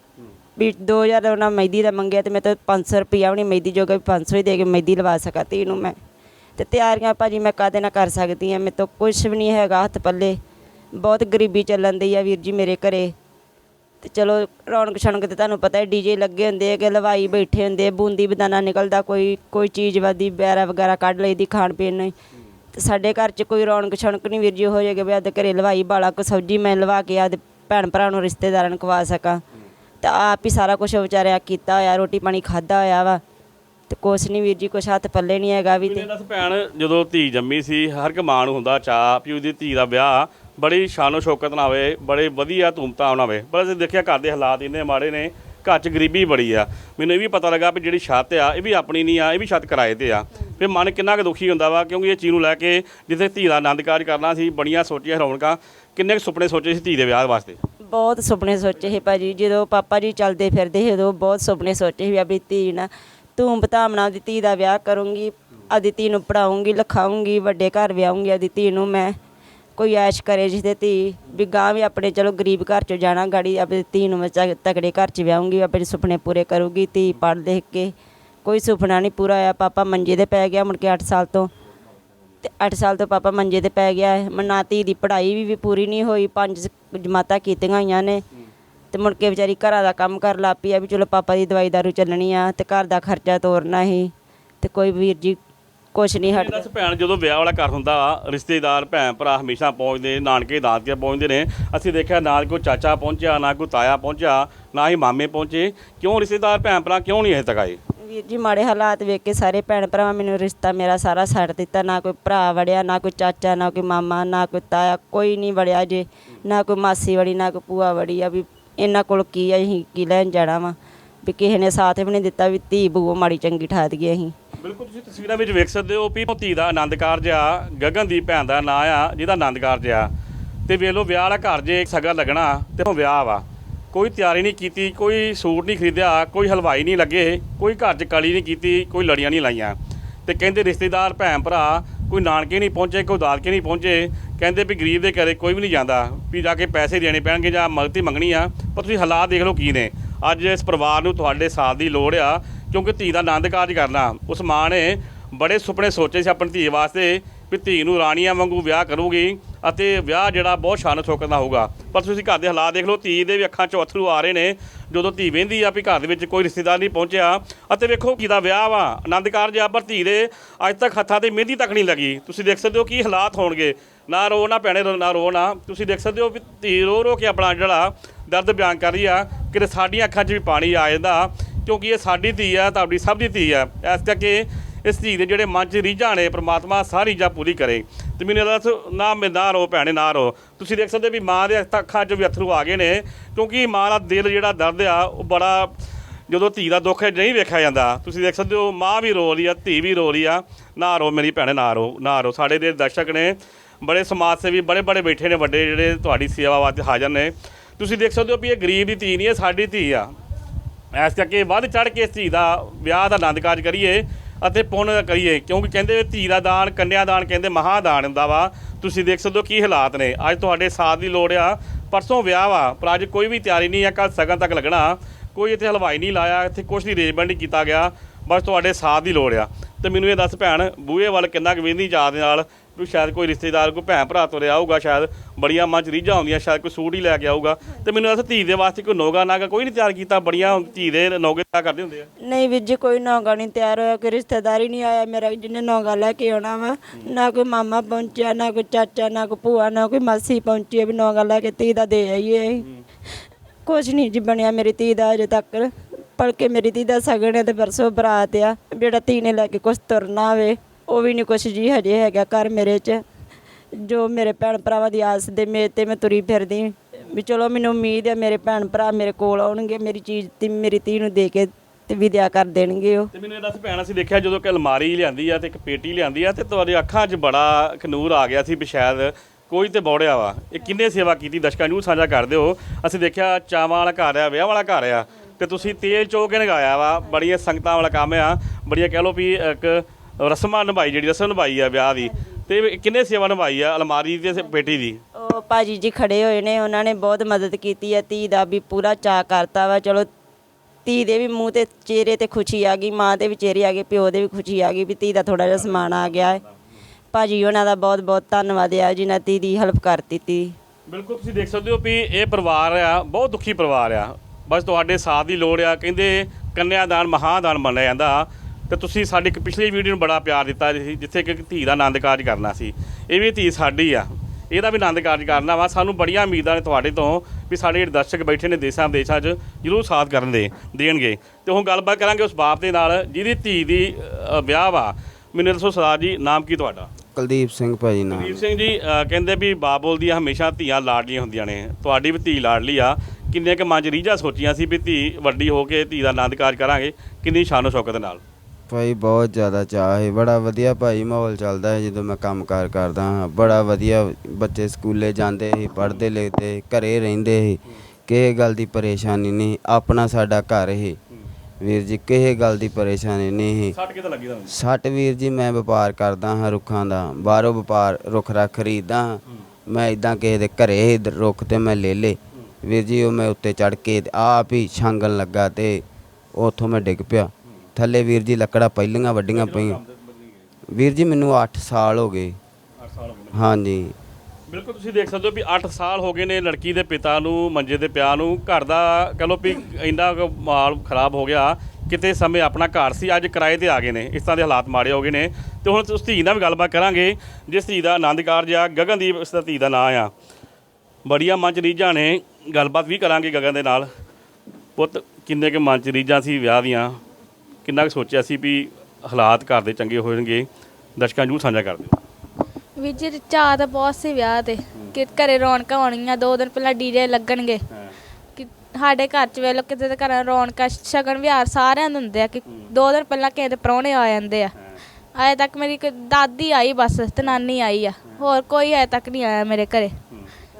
ਵੀ 2000 ਉਹਨਾਂ ਮਹਿੰਦੀ ਦਾ ਮੰਗਿਆ ਤੇ ਮੈਂ ਤਾਂ 500 ਰੁਪਿਆ ਵੀ ਨਹੀਂ ਮਹਿੰਦੀ ਜੋਗਾ ਵੀ 500 ਹੀ ਦੇ ਕੇ ਮਹਿੰਦੀ ਲਵਾ ਸਕਾਂ ਧੀ ਨੂੰ ਮੈਂ। ਤੇ ਤਿਆਰੀਆਂ ਭਾਜੀ ਮੈਂ ਕਾਹਦੇ ਨਾਲ ਕਰ ਸਕਦੀ ਆ ਮੇਰੇ ਤੋਂ ਕੁਝ ਵੀ ਨਹੀਂ ਹੈਗਾ ਹੱਥ ਪੱਲੇ। ਬਹੁਤ ਗਰੀਬੀ ਚੱਲਣ ਦੀ ਆ ਵੀਰ ਜੀ ਮੇਰੇ ਘਰੇ। ਤੇ ਚਲੋ ਰੌਣਕ ਛਣਕ ਤੇ ਤੁਹਾਨੂੰ ਪਤਾ ਹੈ ਡੀਜੇ ਲੱਗੇ ਹੁੰਦੇ ਆ ਕਿ ਲਵਾਈ ਬੈਠੇ ਹੁੰਦੇ ਆ, ਬੂੰਦੀ ਬਦਾਨਾ ਨਿਕਲਦਾ, ਕੋਈ ਕੋਈ ਚੀਜ਼ ਵਾਦੀ ਬੈਰਾ ਵਗੈਰਾ ਕੱਢ ਲਈਦੀ ਖਾਣ ਪੀਣ ਨੂੰ ਤੇ ਸਾਡੇ ਘਰ 'ਚ ਕੋਈ ਰੌਣਕ ਛਣਕ ਨਹੀਂ ਵੀਰ ਜੀ ਹੋ ਜਾਏਗਾ ਵੀ ਆਪਦੇ ਘਰੇ ਲਵਾਈ ਬਾਲਾ ਕੋ ਸਬਜ਼ੀ ਮੈਂ ਲਵਾ ਕੇ ਆਪਦੇ ਭੈਣ ਭਰਾ ਨੂੰ ਰਿਸ਼ਤੇਦਾਰਾਂ ਨੂੰ ਖਵਾ ਸਕਾਂ। ਤੇ ਆਪ ਹੀ ਸਾਰਾ ਕੁਝ ਵਿਚਾਰਿਆ ਕੀਤਾ ਹੋਇਆ, ਰੋਟੀ ਪਾਣੀ ਖਾਦਾ ਹੋਇਆ ਵਾ। ਤੇ ਕੁਛ ਨਹੀਂ ਵੀਰ ਜੀ, ਕੁਛ ਹੱਥ ਪੱਲੇ ਨਹੀਂ ਹੈਗਾ ਵੀ ਤੇ ਮੈਨੂੰ ਦੱਸ ਭੈਣ, ਜਦੋਂ ਧੀ ਜੰਮੀ ਸੀ, ਹਰ ਇੱਕ ਮਾਂ ਨੂੰ ਹੁੰਦਾ ਚਾਹ, ਵੀ ਉਹਦੀ ਧੀ ਦਾ ਵਿਆਹ ਬੜੀ ਸ਼ਾਨੋ ਸ਼ੌਕਤ ਨਾਲ ਹੋਵੇ ਬੜੇ ਵਧੀਆ ਧੂਮਧਾਮ ਨਾਲ ਹੋਵੇ ਪਰ ਅਸੀਂ ਦੇਖਿਆ ਘਰ ਦੇ ਹਾਲਾਤ ਇੰਨੇ ਮਾੜੇ ਨੇ, ਘਰ 'ਚ ਗਰੀਬੀ ਬੜੀ ਆ। ਮੈਨੂੰ ਇਹ ਵੀ ਪਤਾ ਲੱਗਾ ਵੀ ਜਿਹੜੀ ਛੱਤ ਆ, ਇਹ ਵੀ ਆਪਣੀ ਨਹੀਂ ਆ, ਇਹ ਵੀ ਛੱਤ ਕਿਰਾਏ ਤੇ ਆ। ਫਿਰ ਮਨ ਕਿੰਨਾ ਕੁ ਦੁਖੀ ਹੁੰਦਾ ਵਾ, ਕਿਉਂਕਿ ਇਹ ਚੀਜ਼ ਨੂੰ ਲੈ ਕੇ ਜਿੱਥੇ ਧੀ ਦਾ ਆਨੰਦ ਕਾਰਜ ਕਰਨਾ ਸੀ ਬੜੀਆਂ ਸੋਚੀਆਂ ਰੌਣਕਾਂ ਕਿੰਨੇ ਕੁ ਸੁਪਨੇ ਸੋਚੇ ਸੀ ਧੀ ਦੇ ਵਿਆਹ ਵਾਸਤੇ? ਬਹੁਤ ਸੁਪਨੇ ਸੋਚੇ ਸੀ ਭਾਜੀ। ਜਦੋਂ ਪਾਪਾ ਜੀ ਚੱਲਦੇ ਫਿਰਦੇ ਸੀ, ਉਦੋਂ ਬਹੁਤ ਸੁਪਨੇ ਸੋਚੇ ਸੀ ਵੀ ਆਪਣੀ ਧੀ ਨਾਲ ਧੂਮ ਧਾਮ ਨਾਲ ਧੀ ਦਾ ਵਿਆਹ ਕਰੂੰਗੀ, ਆਪਣੀ ਧੀ ਨੂੰ ਪੜਾਉਂਗੀ ਲਿਖਾਉਂਗੀ ਵੱਡੇ ਘਰ ਵਿਆਹੂੰਗੀ, ਆਪਣੀ ਧੀ ਨੂੰ ਮੈਂ ਕੋਈ ਐਸ਼ ਕਰੇ ਜਿਹਦੇ ਧੀ ਵੀ ਗਾਂ ਵੀ ਆਪਣੇ ਚਲੋ ਗਰੀਬ ਘਰ ਚੋਂ ਜਾਣਾ ਗਾੜੀ ਆਪਣੀ ਧੀ ਨੂੰ ਮੈਂ ਚ- ਤਕੜੇ ਘਰ ਚ ਵਿਆਹੂੰਗੀ ਆਪਣੇ ਸੁਪਨੇ ਪੂਰੇ ਕਰੂਗੀ ਧੀ ਪੜ੍ਹ ਲਿਖ ਕੇ। ਕੋਈ ਸੁਪਨਾ ਨਹੀਂ ਪੂਰਾ ਹੋਇਆ ਪਾਪਾ ਮੰਜੇ ਤੇ ਪੈ ਗਿਆ ਮੁੜ ਕੇ 8 ਸਾਲ ਤੋਂ। ਤੇ 8 ਸਾਲ ਤੋਂ ਪਾਪਾ ਮੰਜੇ ਤੇ ਪੈ ਗਿਆ ਹੈ ਮਨਾ ਧੀ ਦੀ ਪੜ੍ਹਾਈ ਵੀ, ਵੀ ਪੂਰੀ ਨਹੀਂ ਹੋਈ ਪੰਜ ਸ- ਜਮਾਤਾਂ ਕੀਤੀਆਂ ਹੋਈਆਂ ਨੇ। ਤੇ ਮੁੜ ਕੇ ਵਿਚਾਰੀ ਘਰਾਂ ਦਾ ਕੰਮ ਕਰ ਲਾ ਪਈ ਆ ਵੀ ਚਲੋ ਪਾਪਾ ਦੀ ਦਵਾਈ ਦਾਰੂ ਚੱਲਣੀ ਆ ਤੇ ਘਰ ਦਾ ਖਰਚਾ ਤੋਰਨਾ ਹੀ। ਤੇ ਕੋਈ ਵੀਰ ਜੀ ਕੁਛ ਨਹੀਂ ਹਟਦਾ ਦੱਸ ਭੈਣ ਜਦੋਂ ਵਿਆਹ ਵਾਲਾ ਘਰ ਹੁੰਦਾ ਵਾ, ਰਿਸ਼ਤੇਦਾਰ ਭੈਣ ਭਰਾ ਹਮੇਸ਼ਾ ਪਹੁੰਚਦੇ ਨਾਨਕੇ ਦਾਦਕੇ ਪਹੁੰਚਦੇ ਨੇ। ਅਸੀਂ ਦੇਖਿਆ ਨਾ ਕੋਈ ਚਾਚਾ ਪਹੁੰਚਿਆ ਨਾ ਕੋਈ ਤਾਇਆ ਪਹੁੰਚਿਆ ਨਾ ਹੀ ਮਾਮੇ ਪਹੁੰਚੇ। ਕਿਉਂ ਰਿਸ਼ਤੇਦਾਰ ਭੈਣ ਭਰਾ ਕਿਉਂ ਨਹੀਂ ਅਜੇ ਤੱਕ ਆਏ? ਵੀਰ ਜੀ ਮਾੜੇ ਹਾਲਾਤ ਵੇਖ ਕੇ ਸਾਰੇ ਭੈਣ ਭਰਾਵਾਂ ਮੈਨੂੰ ਰਿਸ਼ਤਾ ਮੇਰਾ ਸਾਰਾ ਛੱਡ ਦਿੱਤਾ। ਨਾ ਕੋਈ ਭਰਾ ਵੜਿਆ ਨਾ ਕੋਈ ਚਾਚਾ ਨਾ ਕੋਈ ਮਾਮਾ ਨਾ ਕੋਈ ਤਾਇਆ ਕੋਈ ਨਹੀਂ ਵੜਿਆ ਜੇ। ਨਾ ਕੋਈ ਮਾਸੀ ਵੜੀ ਨਾ ਕੋਈ ਭੂਆ ਵੜੀ ਆ ਵੀ ਇਹਨਾਂ ਕੋਲ ਕੀ ਆ ਅਸੀਂ ਕੀ ਲੈਣ ਜਾਣਾ ਵਾ? ਵੀ ਕਿਸੇ ਨੇ ਸਾਥ ਵੀ ਨਹੀਂ ਦਿੱਤਾ ਵੀ ਧੀ ਬੂਓ ਮਾੜੀ ਚੰਗੀ ਠਾ ਦਈਏ ਅਸੀਂ। ਬਿਲਕੁਲ ਤੁਸੀਂ ਤਸਵੀਰਾਂ ਵਿੱਚ ਵੇਖ ਸਕਦੇ ਹੋ ਵੀ ਧੀ ਦਾ ਆਨੰਦ ਕਾਰਜ ਆ, ਗਗਨ ਦੀ ਭੈਣ ਦਾ ਨਾਂ ਆ, ਜਿਹਦਾ ਆਨੰਦ ਕਾਰਜ ਆ। ਤੇ ਵੇਖ ਲਓ ਵਿਆਹ ਵਾਲਾ ਘਰ ਜੇ ਸਗਾ ਲੱਗਣਾ, ਤੇ ਉਹ ਵਿਆਹ ਵਾ। ਕੋਈ ਤਿਆਰੀ ਨਹੀਂ ਕੀਤੀ, ਕੋਈ ਸੂਟ ਨਹੀਂ ਖਰੀਦਿਆ, ਕੋਈ ਹਲਵਾਈ ਨਹੀਂ ਲੱਗੇ, ਕੋਈ ਘਰ 'ਚ ਕਲੀ ਨਹੀਂ ਕੀਤੀ, ਕੋਈ ਲੜੀਆਂ ਨਹੀਂ ਲਾਈਆਂ। ਤੇ ਕਹਿੰਦੇ ਰਿਸ਼ਤੇਦਾਰ, ਭੈਣ ਭਰਾ, ਕੋਈ ਨਾਨਕੇ ਨਹੀਂ ਪਹੁੰਚੇ, ਕੋਈ ਦਾਦਕੇ ਨਹੀਂ ਪਹੁੰਚੇ। ਕਹਿੰਦੇ ਵੀ ਗਰੀਬ ਦੇ ਘਰੇ ਕੋਈ ਵੀ ਨਹੀਂ ਜਾਂਦਾ, ਵੀ ਜਾ ਕੇ ਪੈਸੇ ਦੇਣੇ ਪੈਣਗੇ ਜਾਂ ਮਦਦ ਮੰਗਣੀ ਆ। ਪਰ ਤੁਸੀਂ ਹਾਲਾਤ ਦੇਖ ਲਓ ਕੀ ਨੇ। ਅੱਜ ਇਸ ਪਰਿਵਾਰ ਨੂੰ ਤੁਹਾਡੇ ਸਾਥ ਦੀ ਲੋੜ ਆ। ਕਿਉਂਕਿ ਧੀ ਦਾ ਆਨੰਦ ਕਾਰਜ ਕਰਨਾ। ਉਸ ਮਾਂ ਨੇ ਬੜੇ ਸੁਪਨੇ ਸੋਚੇ ਸੀ ਆਪਣੀ ਧੀ ਵਾਸਤੇ ਵੀ ਧੀ ਨੂੰ ਰਾਣੀਆਂ ਵਾਂਗੂ ਵਿਆਹ ਕਰੂਗੀ ਅਤੇ ਵਿਆਹ ਜਿਹੜਾ ਬਹੁਤ ਸ਼ਾਨ ਸ਼ੌਕਤ ਦਾ ਹੋਊਗਾ। ਪਰ ਤੁਸੀਂ ਘਰ ਦੇ ਹਾਲਾਤ ਦੇਖ ਲਓ, ਧੀ ਦੇ ਵੀ ਅੱਖਾਂ 'ਚੋਂ ਅਥਰੂ ਆ ਰਹੇ ਨੇ। ਜਦੋਂ ਧੀ ਵਹਿੰਦੀ ਆ ਵੀ ਘਰ ਦੇ ਵਿੱਚ ਕੋਈ ਰਿਸ਼ਤੇਦਾਰ ਨਹੀਂ ਪਹੁੰਚਿਆ ਅਤੇ ਵੇਖੋ ਕਿਹਦਾ ਵਿਆਹ ਵਾ, ਆਨੰਦ ਕਾਰਜ ਆ, ਪਰ ਧੀ ਦੇ ਅੱਜ ਤੱਕ ਹੱਥਾਂ ਤੇ ਮਹਿੰਦੀ ਤੱਕ ਨਹੀਂ ਲੱਗੀ। ਤੁਸੀਂ ਦੇਖ ਸਕਦੇ ਹੋ ਕੀ ਹਾਲਾਤ ਹੋਣਗੇ। ਨਾ ਰੋ, ਨਾ ਭੈਣੇ ਰੋ- ਨਾ ਰੋ ਨਾ। ਤੁਸੀਂ ਦੇਖ ਸਕਦੇ ਹੋ ਵੀ ਧੀ ਰੋ ਰੋ ਕੇ ਆਪਣਾ ਜਿਹੜਾ ਦਰਦ ਬਿਆਨ ਕਰ ਰਹੀ ਆ ਕਿ ਸਾਡੀਆਂ ਅੱਖਾਂ 'ਚ ਵੀ ਪਾਣੀ ਆ ਜਾਂਦਾ। ਕਿਉਂਕਿ ਇਹ ਸਾਡੀ ਧੀ ਆ, ਤੁਹਾਡੀ ਸਭ ਦੀ ਧੀ ਆ। ਇਸ ਕਰਕੇ ਇਸ ਧੀ ਦੇ ਜਿਹੜੇ ਮਨ 'ਚ ਰੀਝਾਂ ਨੇ, ਪ੍ਰਮਾਤਮਾ ਸਾਰੀ ਰੀਝਾਂ ਪੂਰੀ ਕਰੇ। ਤੇ ਮੈਨੂੰ ਦੱਸ, ਨਾ ਮੈਂ ਨਾ ਰੋ ਭੈਣੇ ਨਾ ਰੋ ਤੁਸੀਂ ਦੇਖ ਸਕਦੇ ਵੀ ਮਾਂ ਦੇ ਅੱਖਾਂ 'ਚ ਵੀ ਅਥਰੂ ਆ ਗਏ ਨੇ, ਕਿਉਂਕਿ ਮਾਂ ਦਾ ਦਿਲ ਜਿਹੜਾ ਦਰਦ ਆ, ਉਹ ਬੜਾ ਜਦੋਂ ਧੀ ਦਾ ਦੁੱਖ ਨਹੀਂ ਵੇਖਿਆ ਜਾਂਦਾ। ਤੁਸੀਂ ਦੇਖ ਸਕਦੇ ਹੋ, ਮਾਂ ਵੀ ਰੋ ਰਹੀ ਆ, ਧੀ ਵੀ ਰੋ ਰਹੀ ਆ। ਨਾ ਰੋ ਮੇਰੀ ਭੈਣੇ, ਨਾ ਰੋ ਨਾ ਰੋ ਸਾਡੇ ਦੇ ਦਰਸ਼ਕ ਨੇ, ਬੜੇ ਸਮਾਜ ਸੇਵੀ, ਬੜੇ ਬੜੇ ਬੈਠੇ ਨੇ, ਵੱਡੇ ਜਿਹੜੇ ਤੁਹਾਡੀ ਸੇਵਾ ਵਾਸਤੇ ਹਾਜ਼ਰ ਨੇ। ਤੁਸੀਂ ਦੇਖ ਸਕਦੇ ਹੋ ਵੀ ਇਹ ਗਰੀਬ ਦੀ ਧੀ ਨਹੀਂ ਹੈ ਸਾਡੀ ਧੀ ਆ। ਇਸ ਕਰਕੇ ਵੱਧ ਚੜ ਕੇ ਇਸ ਧੀ ਦਾ ਵਿਆਹ ਦਾ ਆਨੰਦ ਕਾਰਜ ਕਰੀਏ ਅਤੇ ਪੁੰਨ ਕਰੀਏ, ਕਿਉਂਕਿ ਕਹਿੰਦੇ ਧੀ ਦਾ ਦਾਨ, ਕੰਨਿਆ ਦਾਨ ਕਹਿੰਦੇ ਮਹਾਦਾਨ ਹੁੰਦਾ ਵਾ। ਤੁਸੀਂ ਦੇਖ ਸਕਦੇ ਹੋ ਕੀ ਹਾਲਾਤ ਨੇ। ਅੱਜ ਤੁਹਾਡੇ ਸਾਥ ਦੀ ਲੋੜ ਆ। ਪਰਸੋਂ ਵਿਆਹ ਵਾ, ਪਰ ਅੱਜ ਕੋਈ ਵੀ ਤਿਆਰੀ ਨਹੀਂ ਆ। ਕੱਲ ਸਗਨ ਤੱਕ ਲੱਗਣਾ। ਕੋਈ ਇੱਥੇ ਹਲਵਾਈ ਨਹੀਂ ਲਾਇਆ, ਇੱਥੇ ਕੁਛ ਨਹੀਂ ਅਰੇਂਜਮੈਂਟ ਨਹੀਂ ਕੀਤਾ ਗਿਆ। ਬਸ ਤੁਹਾਡੇ ਸਾਥ ਦੀ ਲੋੜ ਆ। ਤੇ ਮੈਨੂੰ ਇਹ ਦੱਸ ਭੈਣ, ਬੂਹੇ ਵੱਲ ਕਿੰਨਾ ਕੁ ਵਿਹਨੀ ਜਾ ਦੇ ਨਾਲ ਵੀ ਸ਼ਾਇਦ ਕੋਈ ਰਿਸ਼ਤੇਦਾਰ, ਕੋਈ ਭੈਣ ਭਰਾ ਤੁਰਿਆ ਆਊਗਾ, ਸ਼ਾਇਦ ਬੜੀਆਂ ਮਨ ਚ ਰੀਝਾਂ ਹੁੰਦੀਆਂ, ਸ਼ਾਇਦ ਕੋਈ ਸੂਟ ਹੀ ਲੈ ਕੇ ਆਊਗਾ। ਤੇ ਮੈਨੂੰ ਦੱਸ ਧੀ ਦੇ ਵਾਸਤੇ ਕੋਈ ਨੋਗਾ, ਨਾਗਾ ਕੋਈ ਨਹੀਂ ਤਿਆਰ ਕੀਤਾ, ਬੜੀਆਂ ਧੀ ਦੇ ਨੋਗੇ ਤਿਆਰ ਕਰਦੇ ਹੁੰਦੇ ਆ। ਨਹੀਂ ਵੀਰ ਜੀ, ਕੋਈ ਨੌਗਾ ਨਹੀਂ ਤਿਆਰ ਹੋਇਆ, ਕੋਈ ਰਿਸ਼ਤੇਦਾਰ ਹੀ ਨਹੀਂ ਆਇਆ ਮੇਰਾ, ਜਿਹਨੇ ਨੌਗਾ ਲੈ ਕੇ ਆਉਣਾ ਵਾ। ਨਾ ਕੋਈ ਮਾਮਾ ਪਹੁੰਚਿਆ, ਨਾ ਕੋਈ ਚਾਚਾ, ਨਾ ਕੋਈ ਭੂਆ, ਨਾ ਕੋਈ ਮਾਸੀ ਪਹੁੰਚੀ ਹੈ ਵੀ ਨੌਗਾ ਲੈ ਕੇ ਧੀ ਦਾ ਦੇ ਆਈਏ ਕੁਝ ਨਹੀਂ ਜੀ ਬਣਿਆ ਮੇਰੀ ਧੀ ਦਾ ਅਜੇ ਤੱਕ। ਭਲਕੇ ਮੇਰੀ ਧੀ ਦਾ ਸਗਨ ਹੈ ਤੇ ਪਰਸੋਂ ਬਰਾਤ ਆ ਜਿਹੜਾ ਧੀ ਨੇ ਲੈ ਕੇ ਕੁਛ ਤੁਰਨਾ ਹੋਵੇ। ਉਹ ਵੀ ਨਹੀਂ ਕੁਛ ਜੀ ਹਜੇ ਹੈਗਾ ਘਰ ਮੇਰੇ 'ਚ। ਜੋ ਮੇਰੇ ਭੈਣ ਭਰਾਵਾਂ ਦੀ ਆਸ ਦੇ ਮੇਰੇ ਤੇ ਮੈਂ ਤੁਰੀ ਫਿਰਦੀ। ਵੀ ਚਲੋ ਮੈਨੂੰ ਉਮੀਦ ਹੈ ਮੇਰੇ ਭੈਣ ਭਰਾ ਮੇਰੇ ਕੋਲ ਆਉਣਗੇ, ਮੇਰੀ ਚੀਜ਼ ਤੇ, ਮੇਰੀ ਧੀ ਨੂੰ ਦੇ ਕੇ ਤੇ ਵਿਦਿਆ ਕਰ ਦੇਣਗੇ ਉਹ। ਤੇ ਮੈਨੂੰ ਇਹ ਦੱਸ ਭੈਣ, ਅਸੀਂ ਦੇਖਿਆ ਜਦੋਂ ਕਿ ਅਲਮਾਰੀ ਲਿਆਂਦੀ ਆ ਤੇ ਇੱਕ ਪੇਟੀ ਲਿਆਂਦੀ ਆ ਤੇ ਤੁਹਾਡੀ ਅੱਖਾਂ 'ਚ ਬੜਾ ਖਨੂਰ ਆ ਗਿਆ ਸੀ ਵੀ ਸ਼ਾਇਦ ਕੋਈ ਤੇ ਬੌੜਿਆ ਵਾ। ਇਹ ਕਿੰਨੇ ਸੇਵਾ ਕੀਤੀ, ਦਰਸ਼ਕਾਂ ਨੂੰ ਸਾਂਝਾ ਕਰ ਦਿਓ। ਅਸੀਂ ਦੇਖਿਆ ਚਾਵਾਂ ਵਾਲਾ ਘਰ ਆ, ਵਿਆਹ ਵਾਲਾ ਘਰ ਆ ਤੇ ਤੁਸੀਂ ਤੇਲ ਚੋ ਕੇ ਨਗਾਇਆ ਵਾ, ਬੜੀਆਂ ਸੰਗਤਾਂ ਵਾਲਾ ਕੰਮ ਆ। ਬੜੀਆਂ ਕਹਿ ਲਓ ਵੀ ਇੱਕ ਰਸਮਾਂ ਨਿਭਾਈ ਜਿਹੜੀ ਰਸਮ ਨਿਭਾਈ ਆ ਵਿਆਹ ਦੀ। ਤੇ ਕਿੰਨੇ ਸੇਵਾ ਨਿਭਾਈ ਆ ਅਲਮਾਰੀ ਦੀ ਤੇ ਪੇਟੀ ਦੀ? ਉਹ ਭਾਜੀ ਜੀ ਖੜੇ ਹੋਏ ਨੇ ਉਹਨਾਂ ਨੇ ਬਹੁਤ ਮਦਦ ਕੀਤੀ ਹੈ ਧੀ ਦਾ ਵੀ ਪੂਰਾ ਚਾਅ ਕਰਤਾ ਵਾ ਚਲੋ ਧੀ ਦੇ ਵੀ ਮੂੰਹ ਤੇ ਚਿਹਰੇ ਤੇ ਖੁਸ਼ੀ ਆ ਗਈ ਮਾਂ ਦੇ ਵੀ ਚਿਹਰੇ ਆ ਗਏ ਪਿਓ ਦੇ ਵੀ ਖੁਸ਼ੀ ਆ ਗਈ ਵੀ ਧੀ ਦਾ ਥੋੜਾ ਜਿਹਾ ਸਮਾਨ ਆ ਗਿਆ ਹੈ। ਭਾਜੀ ਉਹਨਾਂ ਦਾ ਬਹੁਤ ਬਹੁਤ ਧੰਨਵਾਦ ਆ ਜਿਨ੍ਹਾਂ ਧੀ ਦੀ ਹੈਲਪ ਕਰ ਦਿੱਤੀ। ਬਿਲਕੁਲ ਤੁਸੀਂ ਦੇਖ ਸਕਦੇ ਹੋ ਵੀ ਇਹ ਪਰਿਵਾਰ ਆ ਬਹੁਤ ਦੁਖੀ ਪਰਿਵਾਰ ਆ। ਬਸ ਤੁਹਾਡੇ ਸਾਥ ਦੀ ਲੋੜ ਆ ਕਹਿੰਦੇ ਕੰਨਿਆਦਾਨ ਮਹਾਦਾਨ ਮੰਨਿਆ ਜਾਂਦਾ। ਤੇ ਤੁਸੀਂ ਸਾਡੀ ਇੱਕ ਪਿਛਲੀ ਵੀਡੀਓ ਨੂੰ ਬੜਾ ਪਿਆਰ ਦਿੱਤਾ ਸੀ ਜਿੱਥੇ ਕਿ ਇੱਕ ਧੀ ਦਾ ਆਨੰਦ ਕਾਰਜ ਕਰਨਾ ਸੀ। ਇਹ ਵੀ ਧੀ ਸਾਡੀ ਆ। ਇਹਦਾ ਵੀ ਆਨੰਦ ਕਾਰਜ ਕਰਨਾ ਵਾ। ਸਾਨੂੰ ਬੜੀਆਂ ਉਮੀਦਾਂ ਨੇ ਤੁਹਾਡੇ ਤੋਂ ਵੀ ਸਾਡੇ ਜਿਹੜੇ ਦਰਸ਼ਕ ਬੈਠੇ ਨੇ ਦੇਸ਼ਾਂ ਵਿਦੇਸ਼ਾਂ 'ਚ ਜਰੂਰ ਸਾਥ ਕਰਨ ਦੇ ਦੇਣਗੇ। ਤੇ ਹੁਣ ਗੱਲਬਾਤ ਕਰਾਂਗੇ ਉਸ ਬਾਪ ਦੇ ਨਾਲ ਜਿਹਦੀ ਧੀ ਦੀ ਅ, ਵਿਆਹ ਵਾ। ਮੈਨੂੰ ਦੱਸੋ ਸਰਦਾਰ ਜੀ ਨਾਮ ਕੀ ਤੁਹਾਡਾ? ਕੁਲਦੀਪ ਸਿੰਘ ਭਾਜੀ ਨਾਮ। ਕੁਲਦੀਪ ਸਿੰਘ ਜੀ ਅ, ਕਹਿੰਦੇ ਵੀ ਬਾਬੁਲ ਦੀਆਂ ਹਮੇਸ਼ਾ ਧੀਆਂ ਲਾਡਲੀਆਂ ਹੁੰਦੀਆਂ ਨੇ। ਤੁਹਾਡੀ ਵੀ ਧੀ ਲਾਡਲੀ ਆ। ਕਿੰਨੇ ਕੁ ਮਨ 'ਚ ਰੀਝਾਂ ਸੋਚੀਆਂ ਸੀ ਵੀ ਧੀ ਵੱਡੀ ਹੋ ਕੇ ਧੀ ਦਾ ਆਨੰਦ ਕਾਰਜ ਕਰਾਂਗੇ। ਕਿੰਨੀ ਸ਼ਾਨੋ ਸ਼ੌਕਤ ਨਾਲ। ਭਾਈ ਬਹੁਤ ਜ਼ਿਆਦਾ ਚਾਅ ਹੈ ਬੜਾ ਵਧੀਆ ਭਾਈ ਮਾਹੌਲ ਚੱਲਦਾ ਹੈ ਜਦੋਂ ਮੈਂ ਕੰਮਕਾਰ ਕਰਦਾ ਹਾਂ। ਬੜਾ ਵਧੀਆ ਬੱਚੇ ਸਕੂਲੇ ਜਾਂਦੇ ਸੀ ਪੜ੍ਹਦੇ ਲਿਖਦੇ ਘਰੇ ਰਹਿੰਦੇ ਸੀ। ਕਿਸੇ ਗੱਲ ਦੀ ਪਰੇਸ਼ਾਨੀ ਨਹੀਂ ਆਪਣਾ ਸਾਡਾ ਘਰ ਹੈ ਵੀਰ ਜੀ ਕਿਸੇ ਗੱਲ ਦੀ ਪਰੇਸ਼ਾਨੀ ਨਹੀਂ ਸੀ। ਸੱਟ ਕਿਤੇ ਲੱਗੀ ਤੁਹਾਨੂੰ? ਸੱਟ ਵੀਰ ਜੀ ਮੈਂ ਵਪਾਰ ਕਰਦਾ ਹਾਂ ਰੁੱਖਾਂ ਦਾ। ਬਾਹਰੋਂ ਵਪਾਰ ਰੁੱਖ ਰੱਖ ਖਰੀਦਦਾ ਹਾਂ। ਮੈਂ ਇਦਾਂ ਕਿਸੇ ਦੇ ਘਰੇ ਹੀ ਦ- ਰੁੱਖ ਤੇ ਮੈਂ ਲੈ ਲੇ ਵੀਰ ਜੀ ਉਹ ਮੈਂ ਉੱਤੇ ਚੜ ਕੇ ਤੇ ਆਪ ਹੀ ਛਾਂਗਣ ਲੱਗਾ ਤੇ ਉੱਥੋਂ ਮੈਂ ਡਿੱਗ ਪਿਆ। ਥੱਲੇ ਵੀਰ ਜੀ ਲੱਕੜਾਂ ਪਹਿਲੀਆਂ ਵੱਡੀਆਂ ਪਈਆਂ। ਵੀਰ ਜੀ ਮੈਨੂੰ 8 ਸਾਲ ਹੋ ਗਏ। 8 ਸਾਲ ਹੋ ਗਏ। ਹਾਂਜੀ। ਬਿਲਕੁਲ ਤੁਸੀਂ ਦੇਖ ਸਕਦੇ ਹੋ ਵੀ 8 ਸਾਲ ਹੋ ਗਏ ਨੇ ਲੜਕੀ ਦੇ ਪਿਤਾ ਨੂੰ ਮੰਜੇ ਤੇ ਪਿਆ ਨੂੰ। ਘਰ ਦਾ ਕਹ ਲਓ ਵੀ ਇੰਨਾ ਮਾਲ ਖਰਾਬ ਹੋ ਗਿਆ। ਕਿਤੇ ਸਮੇਂ ਆਪਣਾ ਘਰ ਸੀ ਅੱਜ ਕਿਰਾਏ ਤੇ ਆ ਗਏ ਨੇ। ਇਸ ਤਰ੍ਹਾਂ ਦੇ ਹਾਲਾਤ ਮਾੜੇ ਹੋ ਗਏ ਨੇ। ਤੇ ਹੁਣ ਉਸ ਧੀ ਨਾਲ ਵੀ ਗੱਲਬਾਤ ਕਰਾਂਗੇ ਜਿਸ ਧੀ ਦਾ ਆਨੰਦ ਕਾਰਜ ਆ ਗਗਨਦੀਪ ਇਸ ਦਾ ਧੀ ਦਾ ਨਾਂ ਆ। ਬੜੀਆਂ ਮਨ ਚ ਰੀਝਾਂ ਨੇ। ਗੱਲਬਾਤ ਵੀ ਕਰਾਂਗੇ ਗਗਨ ਦੇ ਨਾਲ। ਪੁੱਤ ਕਿੰਨੇ ਕੁ ਮਨ ਚ ਰੀਝਾਂ ਸੀ ਵਿਆਹ ਦੀਆਂ। ਕਿੰਨਾ ਕੁ ਸੋਚਿਆ ਸੀ ਵੀ ਹਾਲਾਤ ਘਰ ਦੇ ਚੰਗੇ ਹੋਣਗੇ? ਦਰਸ਼ਕਾਂ ਨੂੰ ਸਾਂਝਾ ਕਰ ਦਿਓ। ਵੀਰ ਜੀ ਚਾਹ ਤਾਂ ਬਹੁਤ ਸੀ ਵਿਆਹ ਤੇ। ਕਿ ਘਰੇ ਰੌਣਕਾਂ ਹੋਣੀਆਂ ਦੋ ਦਿਨ ਪਹਿਲਾਂ ਡੀਜੇ ਲੱਗਣਗੇ। ਕਿ ਸਾਡੇ ਘਰ ਚ ਵੇਲੋ ਕਿਤੇ ਦੇ ਘਰਾਂ ਰੌਣਕਾਂ ਸ਼ਗਨ ਵਿਹਾਰ ਸਾਰਿਆਂ ਦੇ ਹੁੰਦੇ ਆ ਕਿ ਦੋ ਦਿਨ ਪਹਿਲਾਂ ਕਿਸੇ ਦੇ ਪ੍ਰਾਹੁਣੇ ਆ ਜਾਂਦੇ ਆ। ਅਜੇ ਤੱਕ ਮੇਰੀ ਇੱਕ ਦਾਦੀ ਆਈ ਬਸ ਤੇ ਨਾਨੀ ਆਈ ਆ। ਹੋਰ ਕੋਈ ਅਜੇ ਤੱਕ ਨਹੀਂ ਆਇਆ ਮੇਰੇ ਘਰੇ।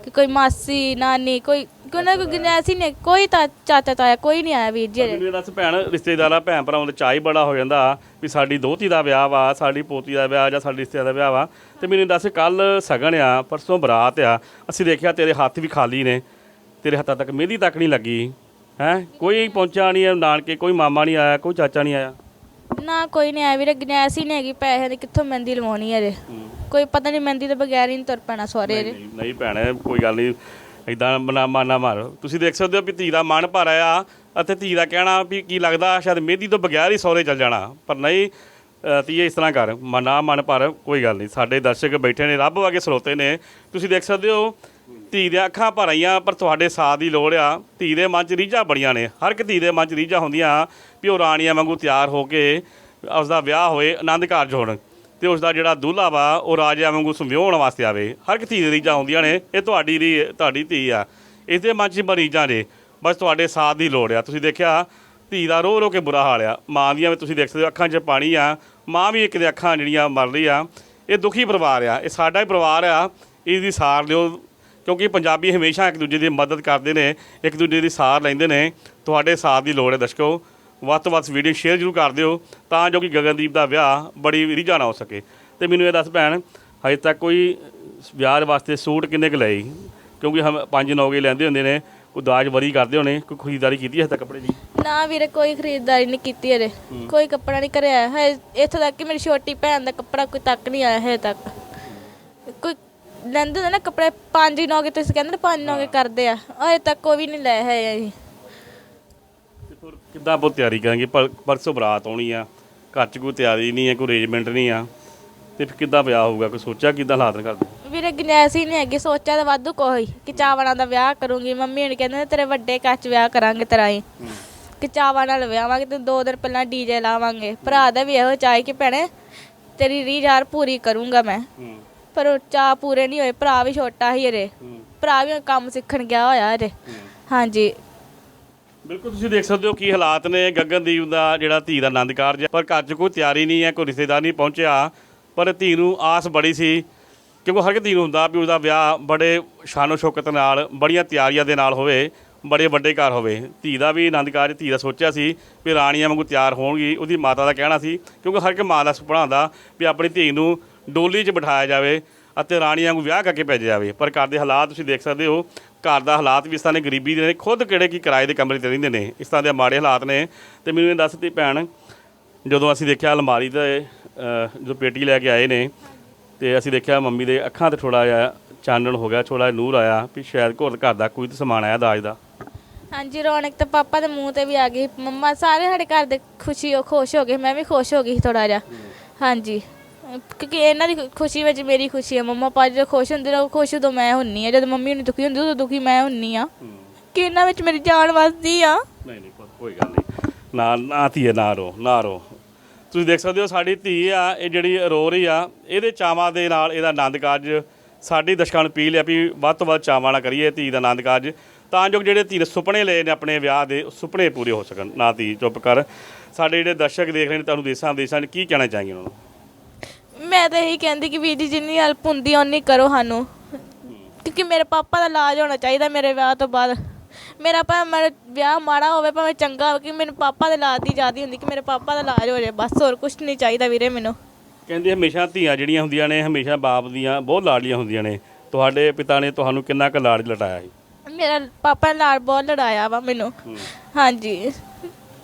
ਕਿ ਕੋਈ ਮਾਸੀ ਨਾਨੀ ਕੋਈ ਕੋਈ ਨਾ ਕੋਈ ਗਨੈਸੀ ਨਹੀਂ ਕੋਈ ਤਾਂ ਚਾਚਾ ਤਾਇਆ ਕੋਈ ਨਹੀਂ ਆਇਆ ਵੀਰ ਜੀ ਅਜੇ। ਮੈਨੂੰ ਦੱਸ ਭੈਣ ਰਿਸ਼ਤੇਦਾਰਾਂ ਭੈਣ ਭਰਾਵਾਂ ਦੇ ਚਾਹ ਹੀ ਬੜਾ ਹੋ ਜਾਂਦਾ ਵੀ ਸਾਡੀ ਦੋਤੀ ਦਾ ਵਿਆਹ ਵਾ ਸਾਡੀ ਪੋਤੀ ਦਾ ਵਿਆਹ ਜਾਂ ਸਾਡੀ ਰਿਸ਼ਤੇਦਾਰ ਦਾ ਵਿਆਹ ਵਾ। ਤੇ ਮੈਨੂੰ ਦੱਸ ਕੱਲ ਸਗਨ ਆ ਪਰਸੋਂ ਬਰਾਤ ਆ। ਅਸੀਂ ਦੇਖਿਆ ਤੇਰੇ ਹੱਥ ਵੀ ਖਾਲੀ ਨੇ ਤੇਰੇ ਹੱਥਾਂ ਤੱਕ ਮਹਿੰਦੀ ਤੱਕ ਨਹੀਂ ਲੱਗੀ ਹੈ? ਕੋਈ ਪਹੁੰਚਾ ਨਹੀਂ ਹੈ ਨਾਨਕੇ ਕੋਈ ਮਾਮਾ ਨਹੀਂ ਆਇਆ ਕੋਈ ਚਾਚਾ ਨਹੀਂ ਆਇਆ। ਨਾ ਕੋਈ ਨਹੀਂ ਆਇਆ ਵੀਰੇ ਗਨੈਸੀ ਨਹੀਂ ਹੈਗੀ ਪੈਸੇ ਦੀ ਕਿੱਥੋਂ ਮਹਿੰਦੀ ਲਵਾਉਣੀ ਅਜੇ ਕੋਈ ਪਤਾ ਨਹੀਂ ਮਹਿੰਦੀ ਤੋਂ ਬਗੈਰ ਹੀ ਤੁਰ ਪੈਣਾ ਸਹੁਰੇ ਨਹੀਂ ਨਹੀਂ ਭੈਣ ਕੋਈ ਗੱਲ ਨਹੀਂ। ਇਦਾਂ ਬਣਾ ਮਾਨਾ ਮਾਰੋ। ਤੁਸੀਂ ਦੇਖ ਸਕਦੇ ਹੋ ਵੀ ਧੀ ਦਾ ਮਨ ਭਰ ਆਇਆ ਅਤੇ ਧੀ ਦਾ ਕਹਿਣਾ ਵੀ ਕੀ ਲੱਗਦਾ ਸ਼ਾਇਦ ਮਿਹਦੀ ਤੋਂ ਬਗੈਰ ਹੀ ਸਹੁਰੇ ਚੱਲ ਜਾਣਾ। ਪਰ ਨਹੀਂ ਅ, ਧੀਏ ਇਸ ਤਰ੍ਹਾਂ ਕਰ ਮਨਾ ਮਨ ਭਰ ਕੋਈ ਗੱਲ ਨਹੀਂ। ਸਾਡੇ ਦਰਸ਼ਕ ਬੈਠੇ ਨੇ ਰੱਬ ਵਰਗੇ ਸਰੋਤੇ ਨੇ। ਤੁਸੀਂ ਦੇਖ ਸਕਦੇ ਹੋ ਧੀ ਦੀਆਂ ਅੱਖਾਂ ਭਰ ਆਈਆਂ ਪਰ ਤੁਹਾਡੇ ਸਾਥ ਦੀ ਲੋੜ ਆ। ਧੀ ਦੇ ਮਨ 'ਚ ਰੀਝਾਂ ਬੜੀਆਂ ਨੇ। ਹਰ ਇੱਕ ਧੀ ਦੇ ਮਨ 'ਚ ਰੀਝਾਂ ਹੁੰਦੀਆਂ ਵੀ ਉਹ ਰਾਣੀਆਂ ਵਾਂਗੂ ਤਿਆਰ ਹੋ ਕੇ ਉਸ ਦਾ ਵਿਆਹ ਹੋਏ ਆਨੰਦ ਕਾਰਜ ਹੋਣ। ਤੇ ਉਸ ਦਾ ਜਿਹੜਾ ਦੂल्हा ਵਾ, ਉਹ ਰਾਜਿਆਂ ਵਾਂਗੂ ਸੰਵਿਆਉਣ ਵਾਸਤੇ ਆਵੇ। ਹਰ ਇੱਕ ਧੀ ਦੀ ਰੀਝਾਂ ਹੁੰਦੀਆਂ ਨੇ। ਇਹ ਤੁਹਾਡੀ ਰੀ, ਤੁਹਾਡੀ ਧੀ ਆ। ਇਸ ਦੇ ਮਨ 'ਚ ਮਰੀਜ਼ਾਂ ਨੇ। ਬਸ ਤੁਹਾਡੇ ਸਾਥ ਦੀ ਲੋੜ ਆ। ਤੁਸੀਂ ਦੇਖਿਆ, ਧੀ ਦਾ ਰੋ ਰੋ ਕੇ ਬੁਰਾ ਹਾਲ ਆ। ਮਾਂ ਦੀਆਂ ਵੀ ਤੁਸੀਂ ਦੇਖ ਸਕਦੇ ਹੋ, ਅੱਖਾਂ 'ਚ ਪਾਣੀ ਆ। ਮਾਂ ਵੀ ਇੱਕ ਦੇ ਅੱਖਾਂ ਜਿਹੜੀਆਂ ਮਰ ਰਹੀ ਆ। ਇਹ ਦੁਖੀ ਪਰਿਵਾਰ ਆ। ਇਹ ਸਾਡਾ ਹੀ ਪਰਿਵਾਰ ਆ। ਇਸ ਦੀ ਸਾਰ ਲਿਓ। ਕਿਉਂਕਿ ਪੰਜਾਬੀ ਹਮੇਸ਼ਾ ਇੱਕ ਦੂਜੇ ਦੀ ਮਦਦ ਕਰਦੇ ਨੇ। ਇੱਕ ਦੂਜੇ ਦੀ ਸਾਰ ਲੈਂਦੇ ਨੇ। ਤੁਹਾਡੇ ਸਾਥ ਦੀ ਲੋੜ ਹੈ ਦਰਸ਼ਕੋ। ਵੱਧ ਤੋਂ ਵੱਧ ਵੀਡੀਓ ਸ਼ੇਅਰ ਜ਼ਰੂਰ ਕਰ ਦਿਓ ਤਾਂ ਜੋ ਕਿ ਗਗਨਦੀਪ ਦਾ ਵਿਆਹ ਬੜੀ ਰੀਝਾਂ ਨਾਲ ਹੋ ਸਕੇ। ਤੇ ਮੈਨੂੰ ਇਹ ਦੱਸ ਭੈਣ ਹਜੇ ਤੱਕ ਕੋਈ ਵਿਆਹ ਵਾਸਤੇ ਸੂਟ ਕਿੰਨੇ ਕੁ ਲਏ? ਕਿਉਂਕਿ ਹਮ ਪੰਜ ਨੌਗੇ ਲੈਂਦੇ ਹੁੰਦੇ ਨੇ ਕੋਈ ਦਾਜ ਵਰੀ ਕਰਦੇ ਹੋਣੇ ਕੋਈ ਖਰੀਦਦਾਰੀ ਕੀਤੀ ਹੈ ਹਜੇ ਤੱਕ ਕੱਪੜੇ ਦੀ? ਨਾ ਵੀਰੇ ਕੋਈ ਖਰੀਦਦਾਰੀ ਨਹੀਂ ਕੀਤੀ ਅਜੇ ਕੋਈ ਕੱਪੜਾ ਨਹੀਂ ਕਰਿਆ। ਹੈ ਇੱਥੋਂ ਤੱਕ ਕਿ ਮੇਰੀ ਛੋਟੀ ਭੈਣ ਦਾ ਕੱਪੜਾ ਕੋਈ ਤੱਕ ਨਹੀਂ ਆਇਆ ਹੈ ਤੱਕ। ਕੋਈ ਲੈਂਦੇ ਹੁੰਦੇ ਨਾ ਕੱਪੜੇ ਪੰਜ ਹੀ ਨੌਗੇ ਤੁਸੀਂ ਕਹਿੰਦੇ ਨਾ ਪੰਜ ਨੌਗੇ ਕਰਦੇ ਆ। ਅਜੇ ਤੱਕ ਕੋਈ ਵੀ ਨਹੀਂ ਲੈ ਹੈ ਫਿਰ ਕਿੱਦਾਂ ਬਹੁਤ ਤਿਆਰੀ ਕਰਾਂਗੇ? ਪਰ ਪਰਸੋਂ ਬਰਾਤ ਆਉਣੀ ਆ। ਘਰ 'ਚ ਕੋਈ ਤਿਆਰੀ ਨਹੀਂ ਹੈ ਕੋਈ ਅਰੇਂਜਮੈਂਟ ਨਹੀਂ ਆ। ਤੇ ਫਿਰ ਕਿੱਦਾਂ ਵਿਆਹ ਹੋਊਗਾ? ਕੋਈ ਸੋਚਿਆ ਕਿੱਦਾਂ ਹਾਲਾਤ ਕਰਦੇ ਵੀਰੇ ਗਨੈਸ ਹੀ ਨਹੀਂ ਹੈਗੀ ਸੋਚਿਆ ਤਾਂ ਵਾਧੂ ਕੋਈ ਕਿ ਚਾਵਲਾਂ ਦਾ ਵਿਆਹ ਕਰੂੰਗੀ। ਮੰਮੀ ਨੇ ਕਹਿੰਦੇ ਤੇਰੇ ਵੱਡੇ ਕੱਚ ਵਿਆਹ ਕਰਾਂਗੇ ਤੇਰਾ ਹੀ। ਕਿ ਚਾਵਾਂ ਨਾਲ ਵਿਆਹਾਂਗੇ ਤੇ ਦੋ ਦਿਨ ਪਹਿਲਾਂ ਡੀਜੇ ਲਾਵਾਂਗੇ। ਭਰਾ ਦਾ ਵੀ ਇਹੋ ਚਾਹੀ ਕਿ ਭੈਣੇ ਤੇਰੀ ਰੀਝ ਯਾਰ ਪੂਰੀ ਕਰੂੰਗਾ ਮੈਂ। ਹੂੰ। ਪਰ ਉਹ ਚਾਅ ਪੂਰੇ ਨਹੀਂ ਹੋਏ। ਭਰਾ ਵੀ ਛੋਟਾ ਸੀ ਅਰੇ ਭਰਾ ਵੀ ਕੰਮ ਸਿੱਖਣ ਗਿਆ ਹੋਇਆ ਅਰੇ ਹਾਂਜੀ। ਬਿਲਕੁਲ, ਤੁਸੀਂ ਦੇਖ ਸਕਦੇ ਹੋ ਕੀ ਹਾਲਾਤ ਨੇ। ਗਗਨਦੀਪ ਦਾ ਜਿਹੜਾ ਧੀ ਦਾ ਆਨੰਦ ਕਾਰਜ ਹੈ, ਪਰ ਘਰ 'ਚ ਕੋਈ ਤਿਆਰੀ ਨਹੀਂ ਹੈ, ਕੋਈ ਰਿਸ਼ਤੇਦਾਰ ਨਹੀਂ ਪਹੁੰਚਿਆ। ਪਰ ਧੀ ਨੂੰ ਆਸ ਬੜੀ ਸੀ, ਕਿਉਂਕਿ ਹਰ ਇੱਕ ਧੀ ਨੂੰ ਹੁੰਦਾ ਵੀ ਉਹਦਾ ਵਿਆਹ ਬੜੇ ਸ਼ਾਨੋ ਸ਼ੌਕਤ ਨਾਲ, ਬੜੀਆਂ ਤਿਆਰੀਆਂ ਦੇ ਨਾਲ ਹੋਵੇ, ਬੜੇ ਵੱਡੇ ਘਰ ਹੋਵੇ। ਧੀ ਦਾ ਵੀ ਆਨੰਦ ਕਾਰਜ, ਧੀ ਦਾ ਸੋਚਿਆ ਸੀ ਵੀ ਰਾਣੀਆਂ ਵਾਂਗੂ ਤਿਆਰ ਹੋਣਗੀ, ਉਹਦੀ ਮਾਤਾ ਦਾ ਕਹਿਣਾ ਸੀ, ਕਿਉਂਕਿ ਹਰ ਇੱਕ ਮਾਂ ਦਾ ਸੁਪਨਾ ਹੁੰਦਾ ਵੀ ਆਪਣੀ ਧੀ ਨੂੰ ਡੋਲੀ 'ਚ ਬਿਠਾਇਆ ਜਾਵੇ ਅਤੇ ਰਾਣੀਆਂ ਨੂੰ ਵਿਆਹ ਕਰਕੇ ਭੇਜਿਆ ਜਾਵੇ। ਪਰ ਘਰ ਦੇ ਹਾਲਾਤ ਤੁਸੀਂ ਦੇਖ ਸਕਦੇ ਹੋ ਘਰ ਦਾ ਹਾਲਾਤ ਵੀ ਇਸ ਤਰ੍ਹਾਂ ਦੇ ਗਰੀਬੀ ਦੇ ਨੇ ਖੁਦ ਕਿਹੜੇ ਕੀ ਕਿਰਾਏ ਦੇ ਕਮਰੇ ਤੇ ਰਹਿੰਦੇ ਨੇ? ਇਸ ਤਰ੍ਹਾਂ ਦੇ ਮਾੜੇ ਹਾਲਾਤ ਨੇ। ਤੇ ਮੈਨੂੰ ਇਹ ਦੱਸ ਭੈਣ ਜਦੋਂ ਅਸੀਂ ਦੇਖਿਆ ਅਲਮਾਰੀ ਤੇ ਅ, ਪੇਟੀ ਲੈ ਕੇ ਆਏ ਨੇ ਤੇ ਅਸੀਂ ਦੇਖਿਆ ਮੰਮੀ ਦੇ ਅੱਖਾਂ ਤੇ ਥੋੜਾ ਜਿਹਾ ਚਾਨਣ ਹੋ ਗਿਆ ਥੋੜਾ ਨੂਰ ਆਇਆ ਵੀ ਸ਼ਾਇਦ ਘਰ ਘਰ ਦਾ ਕੋਈ ਤਾਂ ਸਮਾਨ ਆਇਆ ਦਾਜ ਦਾ। ਹਾਂਜੀ ਰੌਣਕ ਤਾਂ ਪਾਪਾ ਦੇ ਮੂੰਹ ਤੇ ਵੀ ਆ ਗਈ। ਮੰਮਾ ਸਾਰੇ ਸਾਡੇ ਘਰ ਦੇ ਖੁਸ਼ੀ ਹੋ ਖੁਸ਼ ਹੋ ਗਏ ਮੈਂ ਵੀ ਖੁਸ਼ ਹੋ ਗਈ ਥੋੜਾ ਜਿਹਾ। ਹਾਂਜੀ। ਕਿਉਂਕਿ ਇਹਨਾਂ ਦੀ ਖੁਸ਼ੀ ਵਿੱਚ ਮੇਰੀ ਖੁਸ਼ੀ ਹੈ ਮੰਮਾ ਪਾਪਾ ਜਦੋਂ ਖੁਸ਼ ਹੁੰਦੇ ਨੇ ਉਹ ਖੁਸ਼ ਉਦੋਂ ਮੈਂ ਹੁੰਨੀ ਆ। ਜਦੋਂ ਮੰਮੀ ਨੂੰ ਦੁਖੀ ਹੁੰਦੀ ਉਦੋਂ ਦੁਖੀ ਮੈਂ ਹੁੰਨੀ ਆ। ਕਿ ਇਹਨਾਂ ਵਿੱਚ ਮੇਰੀ ਜਾਨ ਵਸਦੀ ਆ। ਨਹੀਂ ਨਹੀਂ ਕੋਈ ਗੱਲ ਨਹੀਂ। ਨਾ ਨਾ ਧੀਏ ਨਾ ਰੋ ਨਾ ਰੋ। ਤੁਸੀਂ ਦੇਖ ਸਕਦੇ ਹੋ ਸਾਡੀ ਧੀ ਆ ਇਹ ਜਿਹੜੀ ਰੋ ਰਹੀ ਆ ਇਹਦੇ ਚਾਵਾਂ ਦੇ ਨਾਲ ਇਹਦਾ ਆਨੰਦ ਕਾਰਜ ਸਾਡੀ ਦਰਸ਼ਕਾਂ ਨੂੰ ਅਪੀਲ ਆ ਵੀ ਵੱਧ ਤੋਂ ਵੱਧ ਚਾਵਾਂ ਨਾਲ ਕਰੀਏ ਧੀ ਦਾ ਆਨੰਦ ਕਾਰਜ। ਤਾਂ ਜੋ ਜਿਹੜੇ ਧੀ ਨੇ ਸੁਪਨੇ ਲਏ ਨੇ ਆਪਣੇ ਵਿਆਹ ਦੇ ਉਹ ਸੁਪਨੇ ਪੂਰੇ ਹੋ ਸਕਣ। ਨਾ ਧੀ ਚੁੱਪ ਕਰ। ਸਾਡੇ ਜਿਹੜੇ ਦਰਸ਼ਕ ਦੇਖ ਰਹੇ ਨੇ ਤੁਹਾਨੂੰ ਦੇਸਾਂ ਵਿਦੇਸ਼ਾਂ 'ਚ ਕੀ ਕਹਿਣਾ ਚਾਹੀਏ ਉਹਨਾਂ ਨੂੰ? ਮੈਂ ਤਾਂ ਇਹੀ ਕਹਿੰਦੀ ਕਿ ਵੀਰ ਜੀ ਜਿੰਨੀ ਹੈਲਪ ਹੁੰਦੀ ਉਨੀ ਕਰੋ ਸਾਨੂੰ। ਕਿਉਂਕਿ ਮੇਰੇ ਪਾਪਾ ਦਾ ਇਲਾਜ ਹੋਣਾ ਚਾਹੀਦਾ ਮੇਰੇ ਵਿਆਹ ਤੋਂ ਬਾਅਦ। ਮੇਰਾ ਭਾਵੇਂ ਮੇਰਾ ਵਿਆਹ ਮਾੜਾ ਹੋਵੇ ਭਾਵੇਂ ਚੰਗਾ ਹੋਵੇ ਕਿ ਮੇਰੇ ਪਾਪਾ ਦੇ ਇਲਾਜ ਦੀ ਜ਼ਿਆਦਾ ਹੁੰਦੀ ਕਿ ਮੇਰੇ ਪਾਪਾ ਦਾ ਇਲਾਜ ਹੋ ਜਾਏ ਬਸ ਹੋਰ ਕੁਝ ਨਹੀਂ ਚਾਹੀਦਾ ਵੀਰੇ ਮੈਨੂੰ। ਕਹਿੰਦੇ ਹਮੇਸ਼ਾ ਧੀਆਂ ਜਿਹੜੀਆਂ ਹੁੰਦੀਆਂ ਨੇ ਹਮੇਸ਼ਾ ਬਾਪ ਦੀਆਂ ਬਹੁਤ ਲਾਡਲੀਆਂ ਹੁੰਦੀਆਂ ਨੇ। ਤੁਹਾਡੇ ਪਿਤਾ ਨੇ ਤੁਹਾਨੂੰ ਕਿੰਨਾ ਕੁ ਲਾਡ ਲਟਾਇਆ ਸੀ? ਮੇਰਾ ਪਾਪਾ ਨੇ ਲਾੜ ਬਹੁਤ ਲੜਾਇਆ ਵਾ ਮੈਨੂੰ। ਹਾਂਜੀ।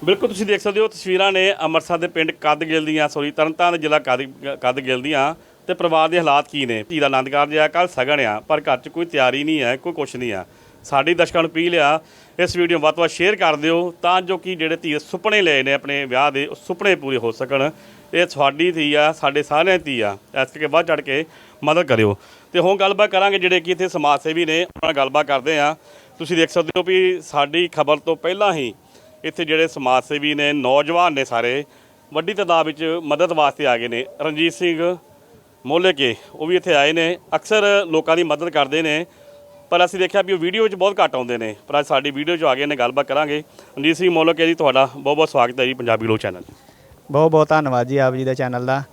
ਬਿਲਕੁਲ ਤੁਸੀਂ ਦੇਖ ਸਕਦੇ ਹੋ ਤਸਵੀਰਾਂ ਨੇ ਅੰਮ੍ਰਿਤਸਰ ਦੇ ਪਿੰਡ ਕਦਗਿਲ ਦੀਆਂ ਸੋਰੀ ਤਰਨਤਾਰਨ ਦੇ ਜ਼ਿਲ੍ਹਾ ਕਦ- ਕਦਗਿਲ ਦੀਆਂ ਤੇ ਪਰਿਵਾਰ ਦੇ ਹਾਲਾਤ ਕੀ ਨੇ? ਧੀ ਦਾ ਆਨੰਦ ਕਾਰਜ ਆ ਕੱਲ ਸਗਨ ਆ, ਪਰ ਘਰ 'ਚ ਕੋਈ ਤਿਆਰੀ ਨਹੀਂ ਹੈ, ਕੋਈ ਕੁਛ ਨਹੀਂ ਆ। ਸਾਡੀ ਦਰਸ਼ਕਾਂ ਨੂੰ ਪੀ ਲਿਆ ਇਸ ਵੀਡੀਓ ਨੂੰ ਵੱਧ ਤੋਂ ਵੱਧ ਸ਼ੇਅਰ ਕਰ ਦਿਓ ਤਾਂ ਜੋ ਕਿ ਜਿਹੜੇ ਧੀ ਸੁਪਨੇ ਲਏ ਨੇ ਆਪਣੇ ਵਿਆਹ ਦੇ, ਉਹ ਸੁਪਨੇ ਪੂਰੇ ਹੋ ਸਕਣ। ਇਹ ਤੁਹਾਡੀ ਧੀ ਆ, ਸਾਡੇ ਸਾਰਿਆਂ ਦੀ ਧੀ ਆ। ਇਸ ਕਰਕੇ ਵੱਧ ਚੜ ਕੇ ਮਦਦ ਕਰਿਓ। ਤੇ ਹੁਣ ਗੱਲਬਾਤ ਕਰਾਂਗੇ ਜਿਹੜੇ ਕਿ ਇੱਥੇ ਸਮਾਜ ਸੇਵੀ ਨੇ, ਉਹਨਾਂ ਨਾਲ ਗੱਲਬਾਤ ਕਰਦੇ ਆ। ਤੁਸੀਂ ਦੇਖ ਸਕਦੇ ਹੋ ਵੀ ਸਾਡੀ ਖਬਰ ਤੋਂ ਪਹਿਲਾਂ ਹੀ ਇੱਥੇ ਜਿਹੜੇ ਸਮਾਜ ਸੇਵੀ ਨੇ, ਨੌਜਵਾਨ ਨੇ ਸਾਰੇ, ਵੱਡੀ ਤਾਦਾਦ ਵਿੱਚ ਮਦਦ ਵਾਸਤੇ ਆ ਗਏ ਨੇ। ਰਣਜੀਤ ਸਿੰਘ ਮੋਲੇ ਕੇ, ਉਹ ਵੀ ਇੱਥੇ ਆਏ ਨੇ। ਅਕਸਰ ਲੋਕਾਂ ਦੀ ਮਦਦ ਕਰਦੇ ਨੇ, ਪਰ ਅਸੀਂ ਦੇਖਿਆ ਵੀ ਉਹ ਵੀਡੀਓ ਵਿੱਚ ਬਹੁਤ ਘੱਟ ਆਉਂਦੇ ਨੇ। ਪਰ ਅੱਜ ਸਾਡੀ ਵੀਡੀਓ 'ਚ ਆ ਗਏ ਨੇ, ਗੱਲਬਾਤ ਕਰਾਂਗੇ। ਰਣਜੀਤ ਸਿੰਘ ਮੋਲਕੇ ਜੀ, ਤੁਹਾਡਾ ਬਹੁਤ ਬਹੁਤ ਸਵਾਗਤ ਹੈ ਜੀ, ਪੰਜਾਬੀ ਲੋਕ ਚੈਨਲ। ਬਹੁਤ ਬਹੁਤ ਧੰਨਵਾਦ ਜੀ ਆਪ ਜੀ ਦਾ ਚੈਨਲ ਦਾ।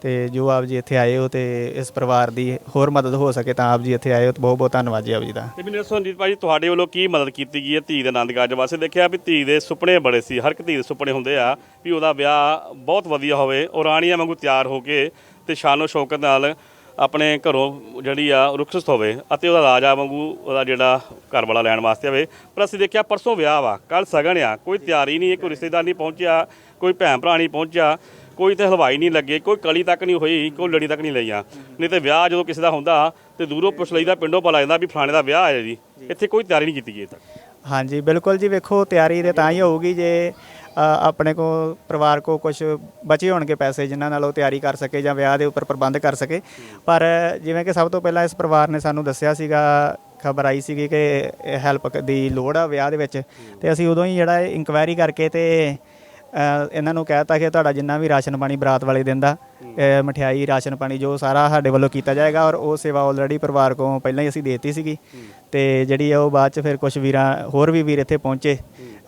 ਤੇ ਜੋ ਆਪ ਜੀ ਇੱਥੇ ਆਏ ਹੋ ਤੇ ਇਸ ਪਰਿਵਾਰ ਦੀ ਹੋਰ ਮਦਦ ਹੋ ਸਕੇ ਤਾਂ ਆਪ ਜੀ ਇੱਥੇ ਆਏ ਹੋ ਤੇ ਬਹੁਤ ਬਹੁਤ ਧੰਨਵਾਦ ਜੀ ਆਪ ਜੀ ਦਾ। ਤੇ ਮੈਨੂੰ ਦੱਸੋ ਰਣਜੀਤ ਭਾਜੀ, ਤੁਹਾਡੇ ਵੱਲੋਂ ਕੀ ਮਦਦ ਕੀਤੀ ਗਈ ਹੈ ਧੀ ਦੇ ਆਨੰਦ ਕਾਰਜ ਵਾਸਤੇ? ਦੇਖਿਆ ਵੀ ਧੀ ਦੇ ਸੁਪਨੇ ਬੜੇ ਸੀ, ਹਰ ਇੱਕ ਧੀ ਦੇ ਸੁਪਨੇ ਹੁੰਦੇ ਆ ਵੀ ਉਹਦਾ ਵਿਆਹ ਬਹੁਤ ਵਧੀਆ ਹੋਵੇ ਉਹ ਰਾਣੀਆਂ ਵਾਂਗੂ ਤਿਆਰ ਹੋ ਕੇ ਤੇ ਸ਼ਾਨੋ ਸ਼ੌਕਤ ਨਾਲ ਆਪਣੇ ਘਰੋਂ ਜਿਹੜੀ ਆ ਰੁਖਸਤ ਹੋਵੇ ਅਤੇ ਉਹਦਾ ਰਾਜਾ ਵਾਂਗੂ ਉਹਦਾ ਜਿਹੜਾ ਘਰ ਵਾਲਾ ਲੈਣ ਵਾਸਤੇ ਆਵੇ। ਪਰ ਅਸੀਂ ਦੇਖਿਆ ਪਰਸੋਂ ਵਿਆਹ ਵਾ ਕੱਲ ਸਗਨ ਆ, ਕੋਈ ਤਿਆਰੀ ਨਹੀਂ ਕੋਈ ਰਿਸ਼ਤੇਦਾਰ ਨਹੀਂ ਪਹੁੰਚਿਆ, ਕੋਈ ਭੈਣ ਭਰਾ ਨਹੀਂ ਪਹੁੰਚਿਆ। ਕੋਈ ਤੇ ਹਲਵਾਈ ਨਹੀਂ ਲੱਗੇ ਕੋਈ ਕਲੀ ਤੱਕ ਨਹੀਂ ਹੋਈ ਕੋਈ ਲੜੀ ਤੱਕ ਨਹੀਂ ਲਈਆਂ ਨਹੀਂ ਤੇ ਵਿਆਹ ਜਦੋਂ ਕਿਸੇ ਦਾ ਹੁੰਦਾ ਤੇ ਦੂਰੋਂ ਪੁੱਛ ਲਈਦਾ ਪਿੰਡੋਂ ਪਾ ਜਾਂਦਾ ਵੀ ਫਲਾਣੇ ਦਾ ਵਿਆਹ ਹੈ ਜੀ। ਇੱਥੇ ਕੋਈ ਤਿਆਰੀ ਨਹੀਂ ਕੀਤੀ ਗਈ ਤੱਕ ਹਾਂਜੀ ਬਿਲਕੁਲ ਜੀ ਵੇਖੋ ਤਿਆਰੀ ਤੇ ਤਾਂ ਹੀ ਹੋਊਗੀ ਜੇ ਆਪਣੇ ਕੋ ਪਰਿਵਾਰ ਕੋ ਕੁਝ ਬਚੇ ਹੋਣਗੇ ਪੈਸੇ ਜਿਨ੍ਹਾਂ ਨਾਲ ਉਹ ਤਿਆਰੀ ਕਰ ਸਕੇ ਜਾਂ ਵਿਆਹ ਦੇ ਉੱਪਰ ਪ੍ਰਬੰਧ ਕਰ ਸਕੇ। ਪਰ ਜਿਵੇਂ ਕਿ ਸਭ ਤੋਂ ਪਹਿਲਾਂ ਇਸ ਪਰਿਵਾਰ ਨੇ ਸਾਨੂੰ ਦੱਸਿਆ ਸੀਗਾ ਖਬਰ ਆਈ ਸੀਗੀ ਕਿ ਹੈਲਪ ਦੀ ਲੋੜ ਆ ਵਿਆਹ ਦੇ ਵਿੱਚ। ਤੇ ਅਸੀਂ ਉਦੋਂ ਹੀ ਜਿਹੜਾ ਇਨਕੁਆਇਰੀ ਕਰਕੇ ਤੇ ਅ, ਇਹਨਾਂ ਨੂੰ ਕਹਿਤਾ ਕਿ ਤੁਹਾਡਾ ਜਿੰਨਾ ਵੀ ਰਾਸ਼ਨ ਪਾਣੀ ਬਰਾਤ ਵਾਲੇ ਦਿਨ ਦਾ ਮਠਿਆਈ ਰਾਸ਼ਨ ਪਾਣੀ ਜੋ ਸਾਰਾ ਸਾਡੇ ਵੱਲੋਂ ਕੀਤਾ ਜਾਏਗਾ ਔਰ ਉਹ ਸੇਵਾ ਆਲਰੇਡੀ ਪਰਿਵਾਰ ਕੋਲ ਪਹਿਲਾਂ ਹੀ ਅਸੀਂ ਦੇਤੀ ਸੀਗੀ। ਤੇ ਜਿਹੜੀ ਆ ਉਹ ਬਾਅਦ ਚ ਫਿਰ ਕੁਝ ਵੀਰਾਂ ਹੋਰ ਵੀ ਵੀਰ ਇੱਥੇ ਪਹੁੰਚੇ।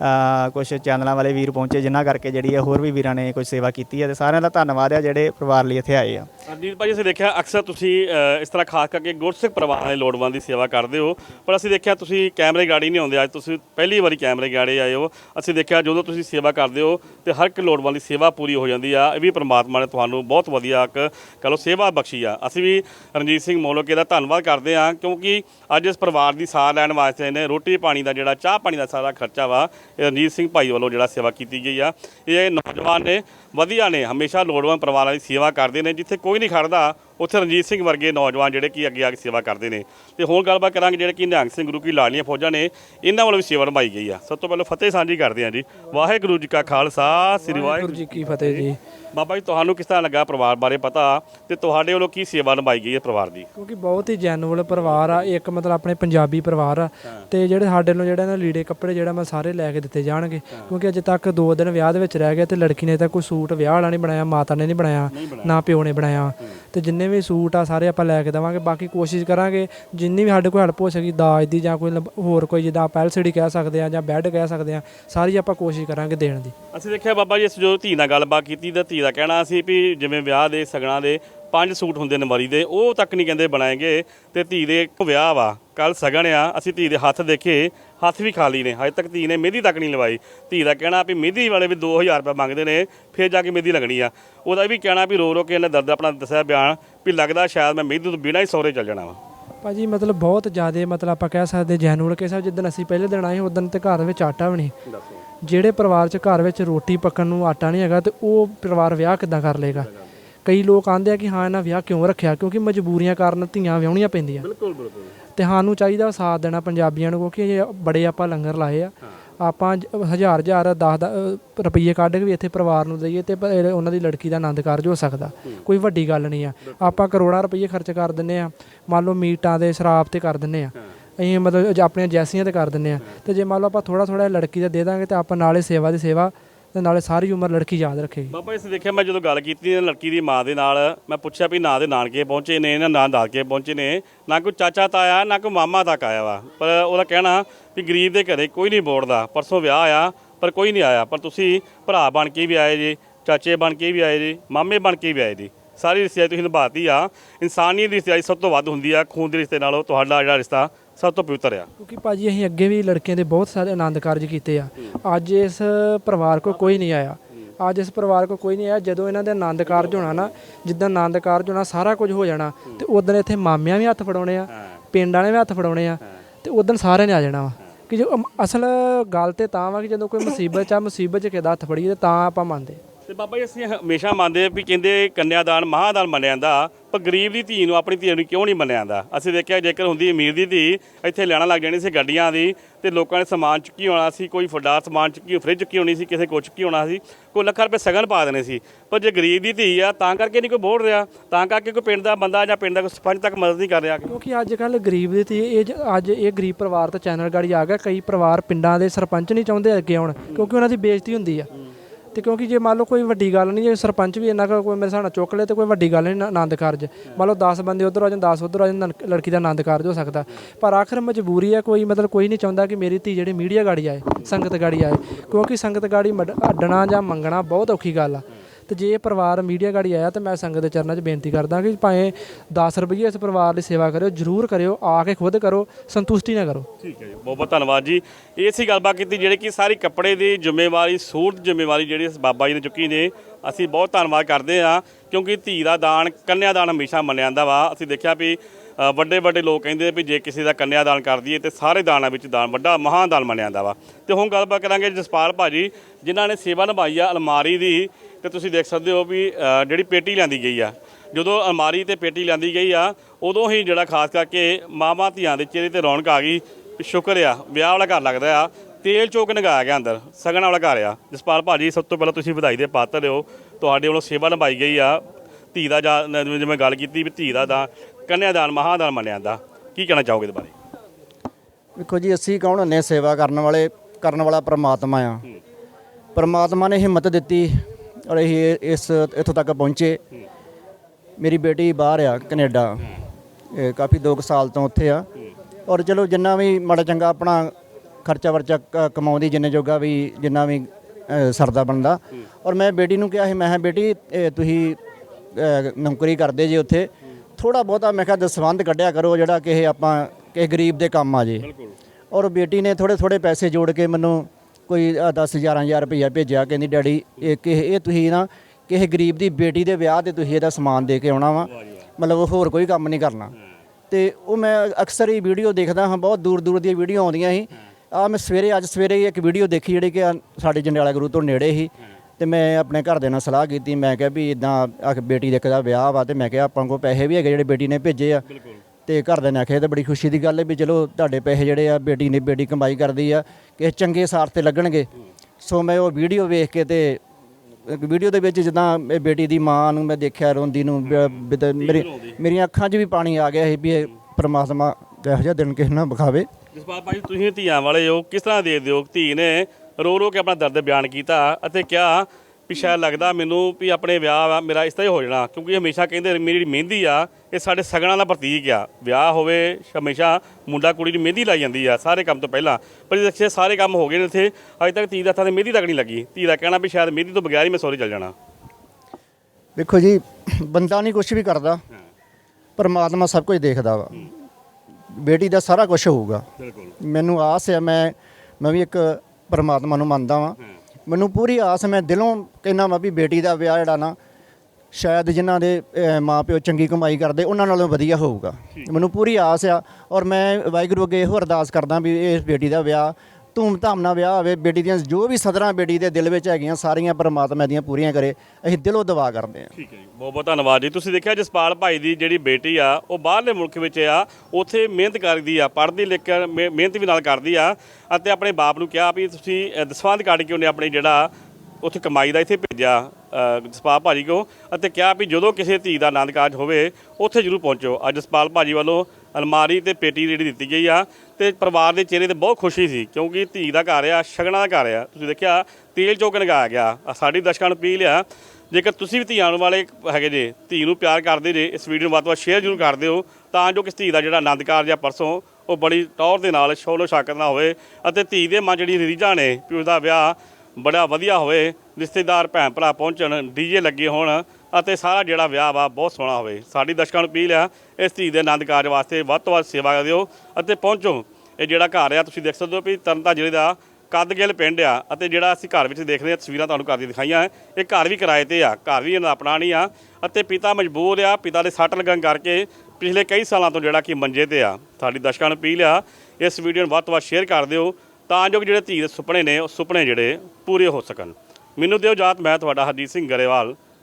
ਆ ਕੁਝ ਚੈਨਲਾਂ ਵਾਲੇ ਵੀਰ ਪਹੁੰਚੇ ਜਿਨ੍ਹਾਂ ਕਰਕੇ ਜਿਹੜੀ ਆ ਹੋਰ ਵੀ ਵੀਰਾਂ ਨੇ ਕੁਝ ਸੇਵਾ ਕੀਤੀ ਹੈ ਤੇ ਸਾਰਿਆਂ ਦਾ ਧੰਨਵਾਦ ਹੈ ਜਿਹੜੇ ਪਰਿਵਾਰ ਲਈ ਇੱਥੇ ਆਏ ਆ। ਰਣਜੀਤ ਭਾਜੀ ਅਸੀਂ ਦੇਖਿਆ ਅਕਸਰ ਤੁਸੀਂ ਇਸ ਤਰ੍ਹਾਂ ਖਾਸ ਕਰਕੇ ਗੁਰਸਿੱਖ ਪਰਿਵਾਰਾਂ ਦੇ ਲੋੜਵੰਦ ਦੀ ਸੇਵਾ ਕਰਦੇ ਹੋ। ਪਰ ਅਸੀਂ ਦੇਖਿਆ ਤੁਸੀਂ ਕੈਮਰੇ ਗਾੜੀ ਨਹੀਂ ਆਉਂਦੇ। ਅੱਜ ਤੁਸੀਂ ਪਹਿਲੀ ਵਾਰੀ ਕੈਮਰੇ ਗਾੜੇ ਆਏ ਹੋ। ਅਸੀਂ ਦੇਖਿਆ ਜਦੋਂ ਤੁਸੀਂ ਸੇਵਾ ਕਰਦੇ ਹੋ ਤੇ ਹਰ ਇੱਕ ਲੋੜਵੰਦ ਦੀ ਸੇਵਾ ਪੂਰੀ ਹੋ ਜਾਂਦੀ ਆ। ਇਹ ਵੀ ਪ੍ਰਮਾਤਮਾ ਨੇ ਤੁਹਾਨੂੰ ਬਹੁਤ ਬਹੁਤ ਵਧੀਆ ਇੱਕ ਕਹ ਲਓ ਸੇਵਾ ਬਖਸ਼ੀ ਆ। ਅਸੀਂ ਵੀ ਰਣਜੀਤ ਸਿੰਘ ਮੋਲੋਕੇ ਦਾ ਧੰਨਵਾਦ ਕਰਦੇ ਆ ਕਿਉਂਕਿ ਅੱਜ ਇਸ ਪਰਿਵਾਰ ਦੀ ਸਾਰ ਲੈਣ ਵਾਸਤੇ ਨੇ ਰੋਟੀ ਪਾਣੀ ਦਾ ਜਿਹੜਾ ਚਾਹ ਪਾਣੀ ਦਾ ਸਾਰਾ ਖਰਚਾ ਵਾ, ਇਹ ਰਣਜੀਤ ਸਿੰਘ ਭਾਈ ਵੱਲੋਂ ਜਿਹੜਾ ਸੇਵਾ ਕੀਤੀ ਗਈ ਆ। ਇਹ ਨੌਜਵਾਨ ਨੇ, ਵਧੀਆ ਨੇ, ਹਮੇਸ਼ਾ ਲੋੜਵੰਦ ਪਰਿਵਾਰਾਂ ਦੀ ਸੇਵਾ ਕਰਦੇ ਨੇ, ਜਿੱਥੇ ਕੋਈ ਨਹੀਂ ਖੜਦਾ ਉੱਥੇ ਰਣਜੀਤ ਸਿੰਘ ਵਰਗੇ ਨੌਜਵਾਨ ਜਿਹੜੇ ਕਿ ਅੱਗੇ ਆ ਕੇ ਸੇਵਾ ਕਰਦੇ ਨੇ। ਤੇ ਹੁਣ ਗੱਲਬਾਤ ਕਰਾਂਗੇ ਜਿਹੜੇ ਕਿ ਨਿਹੰਗ ਸਿੰਘ ਗੁਰੂ ਕੀ ਲਾੜੀਆਂ ਫੌਜਾਂ ਨੇ ਇਹਨਾਂ ਵੱਲੋਂ ਵੀ ਸੇਵਾ ਨਿਭਾਈ ਗਈ ਆ। ਸਭ ਤੋਂ ਪਹਿਲਾਂ ਫਤਿਹ ਸਾਂਝੀ ਕਰਦੇ ਹਾਂ ਜੀ। ਵਾਹਿਗੁਰੂ ਜੀ ਕਾ ਖਾਲਸਾ ਸ੍ਰੀ ਵਾਹਿਗੁਰੂ ਜੀ ਕੀ ਫਤਿਹ ਜੀ। ਬਾਬਾ ਜੀ ਤੁਹਾਨੂੰ ਕਿਸ ਤਰ੍ਹਾਂ ਲੱਗਾ ਪਰਿਵਾਰ ਬਾਰੇ ਪਤਾ? ਤੇ ਤੁਹਾਡੇ ਵੱਲੋਂ ਕੀ ਸੇਵਾ ਨਿਭਾਈ ਗਈ ਹੈ ਪਰਿਵਾਰ ਦੀ? ਕਿਉਂਕਿ ਬਹੁਤ ਹੀ ਜੈਨੂਅਲ ਪਰਿਵਾਰ ਆ ਇੱਕ ਮਤਲਬ ਆਪਣੇ ਪੰਜਾਬੀ ਪਰਿਵਾਰ ਆ। ਤੇ ਜਿਹੜੇ ਸਾਡੇ ਨੂੰ ਜਿਹੜਾ ਨਾ ਲੀੜੇ ਕੱਪੜੇ ਜਿਹੜਾ ਮੈਂ ਸਾਰੇ ਲੈ ਕੇ ਦਿੱਤੇ ਜਾਣਗੇ। ਕਿਉਂਕਿ ਅਜੇ ਤੱਕ 2 ਦਿਨ ਵਿਆਹ ਦੇ ਵਿੱਚ ਰਹਿ ਗਏ ਤੇ ਲੜਕੀ ਨੇ ਤਾਂ ਕੋਈ ਸੂਟ ਵਿਆਹ ਵਾਲਾ ਨਹੀਂ ਬਣਾਇਆ ਮਾਤਾ ਨੇ ਨਹੀਂ ਬਣਾਇਆ ਨਾ ਪਿਓ ਨੇ ਬਣਾਇਆ। ਤੇ ਜਿੰਨੇ ਵੀ ਸੂਟ ਆ, ਸਾਰੇ ਆਪਾਂ ਲੈ ਕੇ ਦੇਵਾਂਗੇ। ਬਾਕੀ ਕੋਸ਼ਿਸ਼ ਕਰਾਂਗੇ, ਜਿੰਨੀ ਵੀ ਸਾਡੇ ਕੋਲ ਹੈਲਪ ਹੋ ਸਕੀ, ਦਾਜ ਦੀ ਜਾਂ ਕੋਈ ਲੰਬ- ਹੋਰ ਕੋਈ ਜਿੱਦਾਂ ਪੈਲਸੜੀ ਕਹਿ ਸਕਦੇ ਆ ਜਾਂ ਬੈੱਡ ਕਹਿ ਸਕਦੇ ਆ, ਸਾਰੀ ਆਪਾਂ ਕੋਸ਼ਿਸ਼ ਕਰਾਂਗੇ ਦੇਣ ਦੀ। ਅਸੀਂ ਦੇਖਿਆ ਬਾਬਾ ਜੀ, ਇਸ ਜੋ ਧੀ ਨਾਲ ਗੱਲਬਾਤ ਕੀਤੀ, ਤਾਂ ਧੀ ਦਾ ਕਹਿਣਾ ਸੀ ਵੀ ਜਿਵੇਂ ਵਿਆਹ ਦੇ, ਸਗਣਾ ਦੇ ਪੰਜ ਸੂਟ ਹੁੰਦੇ ਨੇ ਮਰੀ ਦੇ, ਉਹ ਤੱਕ ਨਹੀਂ ਕਹਿੰਦੇ ਬਣਾਏਗੇ, ਤੇ ਧੀ ਦੇ ਵਿਆਹ ਵਾ। ਕੱਲ ਸਗਣ ਆ ਅਸੀਂ ਧੀ ਦੇ ਹੱਥ ਦੇਖੇ ਹੱਥ ਵੀ ਖਾਲੀ ਨੇ ਹਜੇ ਤੱਕ ਧੀ ਨੇ ਮਹਿੰਦੀ ਤੱਕ ਨਹੀਂ ਲਵਾਈ। ਧੀ ਦਾ ਕਹਿਣਾ ਵੀ ਮਹਿੰਦੀ ਵਾਲੇ ਵੀ 2000 ਰੁਪਏ ਮੰਗਦੇ ਨੇ ਫਿਰ ਜਾ ਕੇ ਮਹਿੰਦੀ ਲੱਗਣੀ ਆ। ਉਹਦਾ ਵੀ ਕਹਿਣਾ ਵੀ ਰੋ ਰੋ ਕੇ ਇਹਨੇ ਦਰਦ ਆਪਣਾ ਦੱਸਿਆ ਬਿਆਨ ਵੀ ਲੱਗਦਾ ਸ਼ਾਇਦ ਮੈਂ ਮਹਿੰਦੀ ਤੋਂ ਬਿਨਾਂ ਹੀ ਸਹੁਰੇ ਚੱਲ ਜਾਣਾ ਵਾ। ਭਾਜੀ ਮਤਲਬ ਬਹੁਤ ਜ਼ਿਆਦਾ ਮਤਲਬ ਆਪਾਂ ਕਹਿ ਸਕਦੇ ਜੈਨੂਅਲ ਕੇ ਸਾਹਿਬ ਜਿੱਦਣ ਅਸੀਂ ਪਹਿਲੇ ਦਿਨ ਆਏ ਉਦੋਂ ਤੇ ਘਰ ਵਿੱਚ ਆਟਾ ਵੀ ਨਹੀਂ। ਜਿਹੜੇ ਪਰਿਵਾਰ 'ਚ ਘਰ ਵਿੱਚ ਰੋਟੀ ਪੱਕਣ ਨੂੰ ਆਟਾ ਨਹੀਂ ਹੈਗਾ ਤੇ ਉਹ ਪਰਿਵਾਰ ਵਿਆਹ ਕਿੱਦਾਂ ਕਰ ਲੇਗਾ ਕਈ ਲੋਕ ਆਂਦੇ ਆ ਕਿ ਹਾਂ ਇਹਨਾਂ ਵਿਆਹ ਕਿਉਂ ਰੱਖਿਆ? ਕਿਉਂਕਿ ਮਜਬੂਰੀਆਂ ਕਾਰਨ ਧੀਆਂ ਵਿਆਹੁਣੀਆਂ ਪੈਂਦੀਆਂ। ਬਿਲਕੁਲ ਬਿਲਕੁਲ। ਤੇ ਸਾਨੂੰ ਚਾਹੀਦਾ ਸਾਥ ਦੇਣਾ ਪੰਜਾਬੀਆਂ ਨੂੰ ਕਿਉਂਕਿ ਇਹ ਬੜੇ ਆਪਾਂ ਲੰਗਰ ਲਾਏ ਆ। ਆਪਾਂ ਹਜ਼ਾਰ ਹਜ਼ਾਰ 10 ਰੁਪਏ ਕੱਢ ਕੇ ਵੀ ਇੱਥੇ ਪਰਿਵਾਰ ਨੂੰ ਦਈਏ ਤੇ ਉਹਨਾਂ ਦੀ ਲੜਕੀ ਦਾ ਆਨੰਦ ਕਾਰਜ ਹੋ ਸਕਦਾ। ਕੋਈ ਵੱਡੀ ਗੱਲ ਨਹੀਂ ਆ। ਆਪਾਂ ਕਰੋੜਾਂ ਰੁਪਏ ਖਰਚ ਕਰ ਦਿੰਨੇ ਆ। ਮੰਨ ਲਓ ਮੀਟਾਂ ਦੇ ਸ਼ਰਾਬ ਤੇ ਕਰ ਦਿੰਨੇ ਆ। ਅਸੀਂ ਮਤਲਬ ਆਪਣੀਆਂ ਜੈਸੀਆਂ ਤੇ ਕਰ ਦਿੰਨੇ ਆ। ਤੇ ਜੇ ਮੰਨ ਲਓ ਆਪਾਂ ਥੋੜਾ ਥੋੜਾ ਲੜਕੀ ਦਾ ਦੇ ਦਾਂਗੇ ਤੇ ਆਪਾਂ ਨਾਲੇ ਸੇਵਾ ਦੀ ਸੇਵਾ ਤੇ ਨਾਲੇ ਸਾਰੀ ਉਮਰ ਲੜਕੀ ਯਾਦ ਰੱਖੇਗੀ ਬਾਬਾ ਇਸ ਦੇਖਿਆ, ਮੈਂ ਜਦੋਂ ਗੱਲ ਕੀਤੀ ਇਹ ਲੜਕੀ ਦੀ ਮਾਂ ਦੇ ਨਾਲ, ਮੈਂ ਪੁੱਛਿਆ ਵੀ ਨਾ ਦੇ ਨਾਨਕੇ ਪਹੁੰਚੇ ਨੇ ਨਾ ਨਾ ਦਾਦਕੇ ਪਹੁੰਚੇ ਨੇ, ਨਾ ਕੋਈ ਚਾਚਾ ਤਾਇਆ, ਨਾ ਕੋਈ ਮਾਮਾ ਤੱਕ ਆਇਆ ਵਾ। ਪਰ ਉਹਦਾ ਕਹਿਣਾ ਵੀ ਗਰੀਬ ਦੇ ਘਰੇ ਕੋਈ ਨਹੀਂ ਬੋੜਦਾ। ਪਰਸੋਂ ਵਿਆਹ ਆਇਆ, ਪਰ ਕੋਈ ਨਹੀਂ ਆਇਆ। ਪਰ ਤੁਸੀਂ ਭਰਾ ਬਣ ਕੇ ਵੀ ਆਏ ਜੀ, ਚਾਚੇ ਬਣ ਕੇ ਵੀ ਆਏ ਜੀ, ਮਾਮੇ ਬਣ ਕੇ ਵੀ ਆਏ ਜੀ। ਸਾਰੀ ਰਿਸ਼ਤੇਦਾਰੀ ਤੁਸੀਂ ਨਿਭਾਤੀ ਆ। ਇਨਸਾਨੀਅਤ ਦੀ ਰਿਸ਼ਤੇਦਾਰੀ ਸਭ ਤੋਂ ਵੱਧ ਹੁੰਦੀ ਆ, ਖੂਨ ਦੇ ਰਿਸ਼ਤੇ ਨਾਲੋਂ ਤੁਹਾਡਾ ਜਿਹੜਾ ਰਿਸ਼ਤਾ ਸਭ ਤੋਂ ਪਵਿੱਤਰ ਆ। ਕਿਉਂਕਿ ਭਾਜੀ ਅਸੀਂ ਅੱਗੇ ਵੀ ਲੜਕੀਆਂ ਦੇ ਬਹੁਤ ਸਾਰੇ ਆਨੰਦ ਕਾਰਜ ਕੀਤੇ ਆ। ਅੱਜ ਇਸ ਪਰਿਵਾਰ ਕੋ ਕੋਈ ਨਹੀਂ ਆਇਆ। ਅੱਜ ਇਸ ਪਰਿਵਾਰ ਕੋ ਕੋਈ ਨਹੀਂ ਆਇਆ। ਜਦੋਂ ਇਹਨਾਂ ਦੇ ਆਨੰਦ ਕਾਰਜ ਹੋਣਾ ਨਾ ਜਿੱਦਾਂ ਆਨੰਦ ਕਾਰਜ ਹੋਣਾ ਸਾਰਾ ਕੁਝ ਹੋ ਜਾਣਾ ਤੇ ਉਦੋਂ ਇੱਥੇ ਮਾਮਿਆਂ ਵੀ ਹੱਥ ਫੜਾਉਣੇ ਆ ਪਿੰਡ ਵਾਲੇ ਵੀ ਹੱਥ ਫੜਾਉਣੇ ਆ ਤੇ ਉਦੋਂ ਸਾਰਿਆਂ ਨੇ ਆ ਜਾਣਾ ਵਾ। ਕਿ ਜੋ ਅਮ- ਅਸਲ ਗੱਲ ਤੇ ਤਾਂ ਵਾ ਕਿ ਜਦੋਂ ਕੋਈ ਮੁਸੀਬਤ ਚ ਆ ਮੁਸੀਬਤ ਚ ਕਿਹਦਾ ਹੱਥ ਫੜੀਏ ਤੇ ਤਾਂ ਆਪਾਂ ਮੰਨਦੇ। ਤੇ ਬਾਬਾ ਜੀ, ਅਸੀਂ ਹਮੇਸ਼ਾ ਮੰਨਦੇ ਵੀ ਕਹਿੰਦੇ ਕੰਨਿਆਦਾਨ ਮਹਾਦਾਨ ਮੰਨਿਆ ਜਾਂਦਾ, ਪਰ ਗਰੀਬ ਦੀ ਧੀ ਨੂੰ ਆਪਣੀ ਧੀ ਨੂੰ ਕਿਉਂ ਨਹੀਂ ਮੰਨਿਆ ਜਾਂਦਾ? ਅਸੀਂ ਦੇਖਿਆ ਜੇਕਰ ਹੁੰਦੀ ਅਮੀਰ ਦੀ ਧੀ, ਇੱਥੇ ਲੈਣਾ ਲੱਗ ਜਾਣੀ ਸੀ ਗੱਡੀਆਂ ਦੀ ਤੇ ਲੋਕਾਂ ਨੇ ਸਮਾਨ ਚੁੱਕੀ ਹੋਣਾ ਸੀ, ਕੋਈ ਫੱਡਾ ਸਮਾਨ ਚੁੱਕੀ, ਫ੍ਰਿਜ ਚੁੱਕੀ ਹੋਣੀ ਸੀ, ਕਿਸੇ ਕੋਲ ਚੁੱਕੀ ਹੋਣਾ ਸੀ, ਕੋਈ ਲੱਖਾਂ ਰੁਪਏ ਸਗਨ ਪਾ ਦੇਣੇ ਸੀ। ਪਰ ਜੇ ਗਰੀਬ ਦੀ ਧੀ ਆ, ਤਾਂ ਕਰਕੇ ਨਹੀਂ ਕੋਈ ਬੋਲ ਰਿਹਾ, ਤਾਂ ਕਰਕੇ ਕੋਈ ਪਿੰਡ ਦਾ ਬੰਦਾ ਜਾਂ ਪਿੰਡ ਦਾ ਕੋਈ ਸਰਪੰਚ ਤੱਕ ਮਦਦ ਨਹੀਂ ਕਰ ਰਿਹਾ। ਕਿਉਂਕਿ ਅੱਜ ਕੱਲ ਗਰੀਬ ਦੀ ਧੀ, ਇਹ ਜ- ਅੱਜ ਇਹ ਗਰੀਬ ਪਰਿਵਾਰ ਤੋਂ ਚੈਨਲ ਗਾੜੀ ਆ ਗਿਆ, ਕਈ ਪਰਿਵਾਰ ਪਿੰਡਾਂ ਦੇ ਸਰਪੰਚ ਨਹੀਂ ਚਾਹੁੰਦੇ ਅੱਗੇ ਆਉਣ, ਕਿਉਂਕਿ ਉਹਨਾਂ ਦੀ ਬੇਇੱਜ਼ਤੀ ਹੁੰਦੀ ਆ। ਤੇ ਕਿਉਂਕਿ ਜੇ ਮੰਨ ਲਓ ਕੋਈ ਵੱਡੀ ਗੱਲ ਨਹੀਂ, ਜੇ ਸਰਪੰਚ ਵੀ ਇੰਨਾ ਕੁ ਕੋਈ ਮੇਰੇ ਹਿਸਾਬ ਨਾਲ ਚੁੱਕ ਲੇ ਤੇ ਕੋਈ ਵੱਡੀ ਗੱਲ ਨਹੀਂ ਆਨੰਦ ਕਾਰਜ। ਮੰਨ ਲਓ 10 ਬੰਦੇ ਉਧਰ ਆ ਜਾਣ 10 ਉਧਰ ਆ ਜਾਣ ਨਨ- ਲੜਕੀ ਦਾ ਆਨੰਦ ਕਾਰਜ ਹੋ ਸਕਦਾ। ਪਰ ਆਖਰ ਮਜਬੂਰੀ ਆ ਕੋਈ ਮਤਲਬ ਕੋਈ ਨਹੀਂ ਚਾਹੁੰਦਾ ਕਿ ਮੇਰੀ ਧੀ ਜਿਹੜੀ ਮੀਡੀਆ ਗਾੜੀ ਆਏ, ਸੰਗਤ ਗਾੜੀ ਆਏ। ਕਿਉਂਕਿ ਸੰਗਤ ਗਾੜੀ ਮੱਡ- ਅੱਡਣਾ ਜਾਂ ਮੰਗਣਾ ਬਹੁਤ ਔਖੀ ਗੱਲ ਆ। ਤੇ ਜੇ ਇਹ ਪਰਿਵਾਰ ਮੀਡੀਆ ਗਾੜੀ ਆਇਆ ਤਾਂ ਮੈਂ ਸੰਗਤ ਦੇ ਚਰਨਾਂ 'ਚ ਬੇਨਤੀ ਕਰਦਾ ਕਿ ਭਾਵੇਂ 10 ਰੁਪਏ ਇਸ ਪਰਿਵਾਰ ਦੀ ਸੇਵਾ ਕਰਿਓ, ਜਰੂਰ ਕਰਿਓ, ਆ ਕੇ ਖੁਦ ਕਰੋ, ਸੰਤੁਸ਼ਟੀ ਨਾ ਕਰੋ। ਠੀਕ ਹੈ ਜੀ, ਬਹੁਤ ਬਹੁਤ ਧੰਨਵਾਦ ਜੀ। ਇਹ ਸੀ ਗੱਲਬਾਤ ਕੀਤੀ ਜਿਹੜੀ ਕਿ ਸਾਰੀ ਕੱਪੜੇ ਦੀ ਜ਼ਿੰਮੇਵਾਰੀ, ਸੂਟ ਦੀ ਜ਼ਿੰਮੇਵਾਰੀ ਜਿਹੜੀ ਇਸ ਬਾਬਾ ਜੀ ਨੇ ਚੁੱਕੀ ਨੇ, ਅਸੀਂ ਬਹੁਤ ਧੰਨਵਾਦ ਕਰਦੇ ਹਾਂ, ਕਿਉਂਕਿ ਧੀ ਦਾ ਦਾਨ, ਕੰਨਿਆ ਦਾਨ ਹਮੇਸ਼ਾ ਮੰਨਿਆ ਜਾਂਦਾ ਵਾ। ਅਸੀਂ ਦੇਖਿਆ ਵੀ ਵੱਡੇ ਵੱਡੇ ਲੋਕ ਕਹਿੰਦੇ ਵੀ ਜੇ ਕਿਸੇ ਦਾ ਕੰਨਿਆ ਦਾਨ ਕਰ ਦਈਏ ਤੇ ਸਾਰੇ ਦਾਨਾਂ ਵਿੱਚ ਦਾਨ, ਵੱਡਾ ਮਹਾਨ ਦਾਨ ਮੰਨਿਆ ਜਾਂਦਾ ਵਾ। ਤੇ ਹੁਣ ਗੱਲਬਾਤ ਕਰਾਂਗੇ ਜਸਪਾਲ ਭਾਜੀ, ਜਿਨ੍ਹਾਂ ਨੇ ਸੇਵਾ ਨਿਭਾਈ ਆ ਅਲਮਾਰੀ ਦੀ। ਤੇ ਤੁਸੀਂ ਦੇਖ ਸਕਦੇ ਹੋ ਵੀ ਜਿਹੜੀ ਪੇਟੀ ਲਿਆਂਦੀ ਗਈ ਆ ਜਦੋਂ ਅਲਮਾਰੀ ਤੇ ਪੇਟੀ ਲਿਆਂਦੀ ਗਈ ਆ ਉਦੋਂ ਹੀ ਜਿਹੜਾ ਖਾਸ ਕਰਕੇ ਮਾਵਾਂ ਧੀਆਂ ਦੇ ਚਿਹਰੇ ਤੇ ਰੌਣਕ ਆ ਗਈ ਸ਼ੁਕਰ ਆ ਵਿਆਹ ਵਾਲਾ ਘਰ ਲੱਗਦਾ ਆ ਤੇਲ ਚੋਕ ਨਗਾਇਆ ਗਿਆ ਅੰਦਰ ਸਗਨ ਵਾਲਾ ਘਰ ਆ। ਜਸਪਾਲ ਭਾਜੀ ਸਭ ਤੋਂ ਪਹਿਲਾਂ ਤੁਸੀਂ ਵਧਾਈ ਦੇ ਪਾਤਰ ਹੋ ਤੁਹਾਡੇ ਵੱਲੋਂ ਸੇਵਾ ਨਿਭਾਈ ਗਈ ਆ ਧੀ ਦਾ ਜਿਵੇਂ ਗੱਲ ਕੀਤੀ ਵੀ ਧੀ ਦਾ ਦਾ ਕੰਨਿਆਦਾਨ ਮਹਾਦਾਨ ਮੰਨਿਆ ਜਾਂਦਾ ਕੀ ਕਹਿਣਾ ਚਾਹੋਗੇ ਇਹਦੇ ਬਾਰੇ? ਵੇਖੋ ਜੀ ਅਸੀਂ ਕੌਣ ਹੁੰਨੇ ਸੇਵਾ ਕਰਨ ਵਾਲੇ ਕਰਨ ਵਾਲਾ ਪ੍ਰਮਾਤਮਾ ਆ। ਪ੍ਰਮਾਤਮਾ ਨੇ ਹਿੰਮਤ ਦਿੱਤੀ ਔਰ ਇਹ- ਇਸ ਇੱਥੋਂ ਤੱਕ ਪਹੁੰਚੇ। ਮੇਰੀ ਬੇਟੀ ਬਾਹਰ ਆ ਕੈਨੇਡਾ। ਇਹ ਕਾਫੀ 2 ਸਾਲ ਤੋਂ ਉੱਥੇ ਆ। ਔਰ ਚਲੋ ਜਿੰਨਾ ਵੀ ਮਾੜਾ ਚੰਗਾ ਆਪਣਾ ਖਰਚਾ ਵਰਚਾ ਕ- ਕਮਾਉਂਦੀ ਜਿੰਨੇ ਜੋਗਾ ਵੀ ਜਿੰਨਾ ਵੀ ਸਰਦਾ ਬਣਦਾ ਔਰ ਮੈਂ ਬੇਟੀ ਨੂੰ ਕਿਹਾ ਸੀ ਮੈਂ ਕਿਹਾ ਬੇਟੀ ਇਹ ਤੁਸੀਂ ਨੌਕਰੀ ਕਰਦੇ ਜੇ ਉੱਥੇ। ਥੋੜਾ ਬਹੁਤਾ ਮੈਂ ਕਿਹਾ ਦਸਵੰਧ ਕੱਢਿਆ ਕਰੋ ਜਿਹੜਾ ਕਿਸੇ ਆਪਾਂ ਕਿਸੇ ਗਰੀਬ ਦੇ ਕੰਮ ਆ ਜੇ। ਔਰ ਬੇਟੀ ਨੇ ਥੋੜੇ ਥੋੜੇ ਪੈਸੇ ਜੋੜ ਕੇ ਮੈਨੂੰ ਕੋਈ 10 11000 ਰੁਪਈਆ ਭੇਜਿਆ, ਕਹਿੰਦੀ, ਡੈਡੀ, ਇਹ ਕਿਸੇ ਇਹ ਤੁਸੀਂ ਨਾ ਕਿਸੇ ਗਰੀਬ ਦੀ ਬੇਟੀ ਦੇ ਵਿਆਹ ਤੇ ਤੁਸੀਂ ਇਹਦਾ ਸਮਾਨ ਦੇ ਕੇ ਆਉਣਾ ਵਾ। ਮਤਲਬ ਹੋਰ ਕੋਈ ਕੰਮ ਨਹੀਂ ਕਰਨਾ। ਤੇ ਉਹ ਮੈਂ ਅਕਸਰ ਹੀ ਵੀਡੀਓ ਦੇਖਦਾ ਹਾਂ, ਬਹੁਤ ਦੂਰ ਦੂਰ ਦੀਆਂ ਵੀਡੀਓ ਆਉਂਦੀਆਂ ਸੀ। ਆ ਮੈਂ ਸਵੇਰੇ, ਅੱਜ ਸਵੇਰੇ ਹੀ ਇੱਕ ਵੀਡੀਓ ਦੇਖੀ ਜਿਹੜੀ ਕਿ ਸਾਡੇ ਜੰਡਿਆਲਾ ਗੁਰੂ ਤੋਂ ਨੇੜੇ ਸੀ। ਤੇ ਮੈਂ ਆਪਣੇ ਘਰ ਦੇ ਨਾਲ ਸਲਾਹ ਕੀਤੀ, ਮੈਂ ਕਿਹਾ ਵੀ ਇਦਾਂ ਆ ਬੇਟੀ ਦੇ ਇੱਕ ਦਾ ਵਿਆਹ ਵਾ ਤੇ ਮੈਂ ਕਿਹਾ ਆਪਾਂ ਕੋਲ ਪੈਸੇ ਵੀ ਹੈਗੇ ਜਿਹੜੇ ਬੇਟੀ ਨੇ ਭੇਜੇ ਆ। ਤੇ ਘਰ ਦੇ ਨੇ ਆਖਿਆ ਇਹ ਤਾਂ ਬੜੀ ਖੁਸ਼ੀ ਦੀ ਗੱਲ ਹੈ ਵੀ ਚਲੋ ਤੁਹਾਡੇ ਪੈਸੇ ਜਿਹੜੇ ਆ ਬੇਟੀ ਨੇ ਬੇਟੀ ਕਮਾਈ ਕਰਦੀ ਆ ਕਿਸੇ ਚੰਗੇ ਸਾਰ ਤੇ ਲੱਗਣਗੇ। ਸੋ ਮੈਂ ਉਹ ਵੀਡੀਓ ਵੇਖ ਕੇ ਤੇ ਇੱਕ ਵੀਡੀਓ ਦੇ ਵਿੱਚ ਜਿੱਦਾਂ ਇਹ ਬੇਟੀ ਦੀ ਮਾਂ ਨੂੰ ਮੈਂ ਦੇਖਿਆ ਰੋਂਦੀ ਨੂੰ ਬ- ਤੇ ਮੇਰੀ ਮੇਰੀਆਂ ਅੱਖਾਂ 'ਚ ਵੀ ਪਾਣੀ ਆ ਗਿਆ ਸੀ ਵੀ ਇਹ ਪ੍ਰਮਾਤਮਾ ਇਹੋ ਜਿਹਾ ਦਿਨ ਕਿਸੇ ਨਾਲ ਵਿਖਾਵੇ। ਜਸਪਾਲ ਭਾਜੀ ਤੁਸੀਂ ਧੀਆਂ ਵਾਲੇ ਹੋ ਕਿਸ ਤਰ੍ਹਾਂ ਦੇ ਦਿਓ ਧੀ ਨੇ ਰੋ ਰੋ ਕੇ ਆਪਣਾ ਦਰਦ ਬਿਆਨ ਕੀਤਾ ਅਤੇ ਕਿਹਾ ਵੀ ਸ਼ਾਇਦ ਲੱਗਦਾ ਮੈਨੂੰ ਵੀ ਆਪਣੇ ਵਿਆਹ ਵਾ ਮੇਰਾ ਇਸ ਤਰ੍ਹਾਂ ਹੀ ਹੋ ਜਾਣਾ ਕਿਉਂਕਿ ਹਮੇਸ਼ਾ ਕਹਿੰਦੇ ਮੇਰੀ ਜਿਹੜੀ ਮਹਿੰਦੀ ਆ ਇਹ ਸਾਡੇ ਸਗਨਾਂ ਦਾ ਪ੍ਰਤੀਕ ਆ। ਵਿਆਹ ਹੋਵੇ ਹਮੇਸ਼ਾ ਮੁੰਡਾ ਕੁੜੀ ਦੀ ਮਹਿੰਦੀ ਲਾਈ ਜਾਂਦੀ ਆ ਸਾਰੇ ਕੰਮ ਤੋਂ ਪਹਿਲਾਂ। ਪਰ ਇਹ ਦੇਖਿਆ ਸਾਰੇ ਕੰਮ ਹੋ ਗਏ ਨੇ ਇੱਥੇ ਅਜੇ ਤੱਕ ਧੀ ਦਾ ਹੱਥਾਂ ਤੇ ਮਹਿੰਦੀ ਤੱਕ ਨਹੀਂ ਲੱਗੀ। ਧੀ ਦਾ ਕਹਿਣਾ ਵੀ ਸ਼ਾਇਦ ਮਹਿੰਦੀ ਤੋਂ ਬਗੈਰ ਹੀ ਮੈਂ ਸਹੁਰੇ ਚੱਲ ਜਾਣਾ। ਵੇਖੋ ਜੀ ਬੰਦਾ ਨਹੀਂ ਕੁਝ ਵੀ ਕਰਦਾ ਪਰਮਾਤਮਾ ਸਭ ਕੁਝ ਦੇਖਦਾ ਵਾ। ਬੇਟੀ ਦਾ ਸਾਰਾ ਕੁਝ ਹੋਊਗਾ। ਬਿਲਕੁਲ। ਮੈਨੂੰ ਆਸ ਹੈ ਮੈਂ ਮੈਂ ਵੀ ਇੱਕ ਪਰਮਾਤਮਾ ਨੂੰ ਮੰਨਦਾ ਵਾਂ। ਮੈਨੂੰ ਪੂਰੀ ਆਸ ਹੈ, ਮੈਂ ਦਿਲੋਂ ਕਹਿੰਦਾ ਵਾਂ ਵੀ ਬੇਟੀ ਦਾ ਵਿਆਹ ਜਿਹੜਾ ਨਾ ਸ਼ਾਇਦ ਜਿਨ੍ਹਾਂ ਦੇ ਅਹ, ਮਾਂ ਪਿਓ ਚੰਗੀ ਕਮਾਈ ਕਰਦੇ ਉਹਨਾਂ ਨਾਲੋਂ ਵਧੀਆ ਹੋਊਗਾ। ਮੈਨੂੰ ਪੂਰੀ ਆਸ ਆ ਔਰ ਮੈਂ ਵਾਹਿਗੁਰੂ ਅੱਗੇ ਇਹੋ ਅਰਦਾਸ ਕਰਦਾ ਵੀ ਇਸ ਬੇਟੀ ਦਾ ਵਿਆਹ ਧੂਮ ਧਾਮ ਨਾਲ ਵਿਆਹ ਹੋਵੇ ਬੇਟੀ ਦੀਆਂ ਜੋ ਵੀ ਸਦਰਾਂ ਬੇਟੀ ਦੇ ਦਿਲ ਵਿੱਚ ਹੈਗੀਆਂ ਸਾਰੀਆਂ ਪਰਮਾਤਮਾ ਦੀਆਂ ਪੂਰੀਆਂ ਕਰੇ ਅਸੀਂ ਦਿਲੋਂ ਦੁਆ ਕਰਦੇ ਹਾਂ। ਠੀਕ ਹੈ ਜੀ ਬਹੁਤ ਬਹੁਤ ਧੰਨਵਾਦ ਜੀ। ਤੁਸੀਂ ਦੇਖਿਆ ਜਸਪਾਲ ਭਾਈ ਦੀ ਜਿਹੜੀ ਬੇਟੀ ਆ ਉਹ ਬਾਹਰਲੇ ਮੁਲਕ ਵਿੱਚ ਆ ਉੱਥੇ ਮਿਹਨਤ ਕਰਦੀ ਆ ਪੜ੍ਹਦੀ ਲਿਖ ਕੇ ਮਿਹ- ਮਿਹਨਤ ਵੀ ਨਾਲ ਕਰਦੀ ਆ ਅਤੇ ਆਪਣੇ ਬਾਪ ਨੂੰ ਕਿਹਾ ਵੀ ਤੁਸੀਂ ਅ, ਦਸਵੰਧ ਕੱਢ ਕੇ ਉਹਨੇ ਆਪਣੇ ਜਿਹੜਾ ਉੱਥੇ ਕਮਾਈ ਦਾ ਇੱਥੇ ਭੇਜਿਆ ਅ, ਜਸਪਾਲ ਭਾਜੀ ਕੋ ਅਤੇ ਕਿਹਾ ਵੀ ਜਦੋਂ ਕਿਸੇ ਧੀ ਦਾ ਆਨੰਦ ਕਾਰਜ ਹੋਵੇ ਉੱਥੇ ਜ਼ਰੂਰ ਪਹੁੰਚੋ। ਅੱਜ ਜਸਪਾਲ ਭਾਜੀ ਵੱਲੋਂ ਅਲਮਾਰੀ ਤੇ ਪੇਟੀ ਜਿਹੜੀ ਦਿੱਤੀ ਗਈ ਆ ਤੇ ਪਰਿਵਾਰ ਦੇ ਚਿਹਰੇ ਤੇ ਬਹੁਤ ਖੁਸ਼ੀ ਸੀ, ਕਿਉਂਕਿ ਧੀ ਦਾ ਘਰ ਆ, ਸ਼ਗਨਾਂ ਦਾ ਘਰ ਆ। ਤੁਸੀਂ ਦੇਖਿਆ, ਤੇਲ ਚੌਕ ਲਗਾਇਆ ਗਿਆ। ਆਹ ਸਾਡੀ ਦਰਸ਼ਕਾਂ ਨੂੰ ਅਪੀਲ ਆ, ਜੇਕਰ ਤੁਸੀਂ ਵੀ ਧੀ ਆਉਣ ਵਾਲੇ ਹੈਗੇ ਜੇ, ਧੀ ਨੂੰ ਪਿਆਰ ਕਰਦੇ ਜੇ, ਇਸ ਵੀਡੀਓ ਨੂੰ ਵੱਧ ਤੋਂ ਵੱਧ ਸ਼ੇਅਰ ਜ਼ਰੂਰ ਕਰ ਦਿਓ, ਤਾਂ ਜੋ ਕਿਸ ਧੀ ਦਾ ਜਿਹੜਾ ਆਨੰਦ ਕਾਰਜ ਆ ਪਰਸੋਂ, ਉਹ ਬੜੀ ਟੌਰ ਦੇ ਨਾਲ ਸ਼ੋਲੋ ਸ਼ਾਕਤ ਨਾਲ ਹੋਵੇ, ਅਤੇ ਧੀ ਦੇ ਮਨ ਜਿਹੜੀ ਰੀਝਾਂ ਨੇ, ਵੀ ਉਸਦਾ ਵਿਆਹ ਬੜਾ ਵਧੀਆ ਹੋਵੇ, ਰਿਸ਼ਤੇਦਾਰ ਭੈਣ ਭਰਾ ਪਹੁੰਚਣ ਡੀਜੇ ਲੱਗੇ ਹੋਣ ਅਤੇ ਸਾਰਾ ਜਿਹੜਾ ਵਿਆਹ ਵਾ, ਬਹੁਤ ਸੋਹਣਾ ਹੋਵੇ। ਸਾਡੀ ਦਰਸ਼ਕਾਂ ਨੂੰ ਅਪੀਲ ਆ, ਇਸ ਧੀ ਦੇ ਆਨੰਦ ਕਾਰਜ ਵਾਸਤੇ ਵੱਧ ਤੋਂ ਵੱਧ ਸੇਵਾ ਦਿਓ ਅਤੇ ਪਹੁੰਚੋ। ਇਹ ਜਿਹੜਾ ਘਰ ਆ, ਤੁਸੀਂ ਦੇਖ ਸਕਦੇ ਹੋ ਵੀ ਤਰਨਤਾ ਜ਼ਿਲ੍ਹੇ ਦਾ ਕਦਗਿੱਲ ਪਿੰਡ ਆ ਅਤੇ ਜਿਹੜਾ ਅਸੀਂ ਘਰ ਵਿੱਚ ਦੇਖਦੇ ਹਾਂ, ਤਸਵੀਰਾਂ ਤੁਹਾਨੂੰ ਘਰ ਦੀ ਦਿਖਾਈਆਂ। ਇਹ ਘਰ ਵੀ ਕਿਰਾਏ ਤੇ ਆ, ਘਰ ਵੀ ਇਹਨਾਂ ਦਾ ਆਪਣਾ ਨਹੀਂ ਆ ਅਤੇ ਪਿਤਾ ਮਜਬੂਰ ਆ, ਪਿਤਾ ਦੇ ਸੱਟ ਲੱਗਣ ਕਰਕੇ ਪਿਛਲੇ ਕਈ ਸਾਲਾਂ ਤੋਂ ਜਿਹੜਾ ਕਿ ਮੰਜੇ ਤੇ ਆ। ਸਾਡੀ ਦਰਸ਼ਕਾਂ ਨੂੰ ਅਪੀਲ ਆ, ਇਸ ਵੀਡੀਓ ਨੂੰ ਵੱਧ ਤੋਂ ਵੱਧ ਸ਼ੇਅਰ ਕਰ ਦਿਓ ਤਾਂ ਜੋ ਕਿ ਜਿਹੜੇ ਧੀ ਦੇ ਸੁਪਨੇ ਨੇ, ਉਹ ਸੁਪਨੇ ਜਿਹੜੇ ਪੂਰੇ ਹੋ ਸਕਣ। ਮੈਨੂੰ ਦਿਓ ਜਾਤ ਮੈਂ ਤੁਹਾਡਾ ਹਰਜੀਤ ਸਿੰਘ ਗਰੇਵਾਲ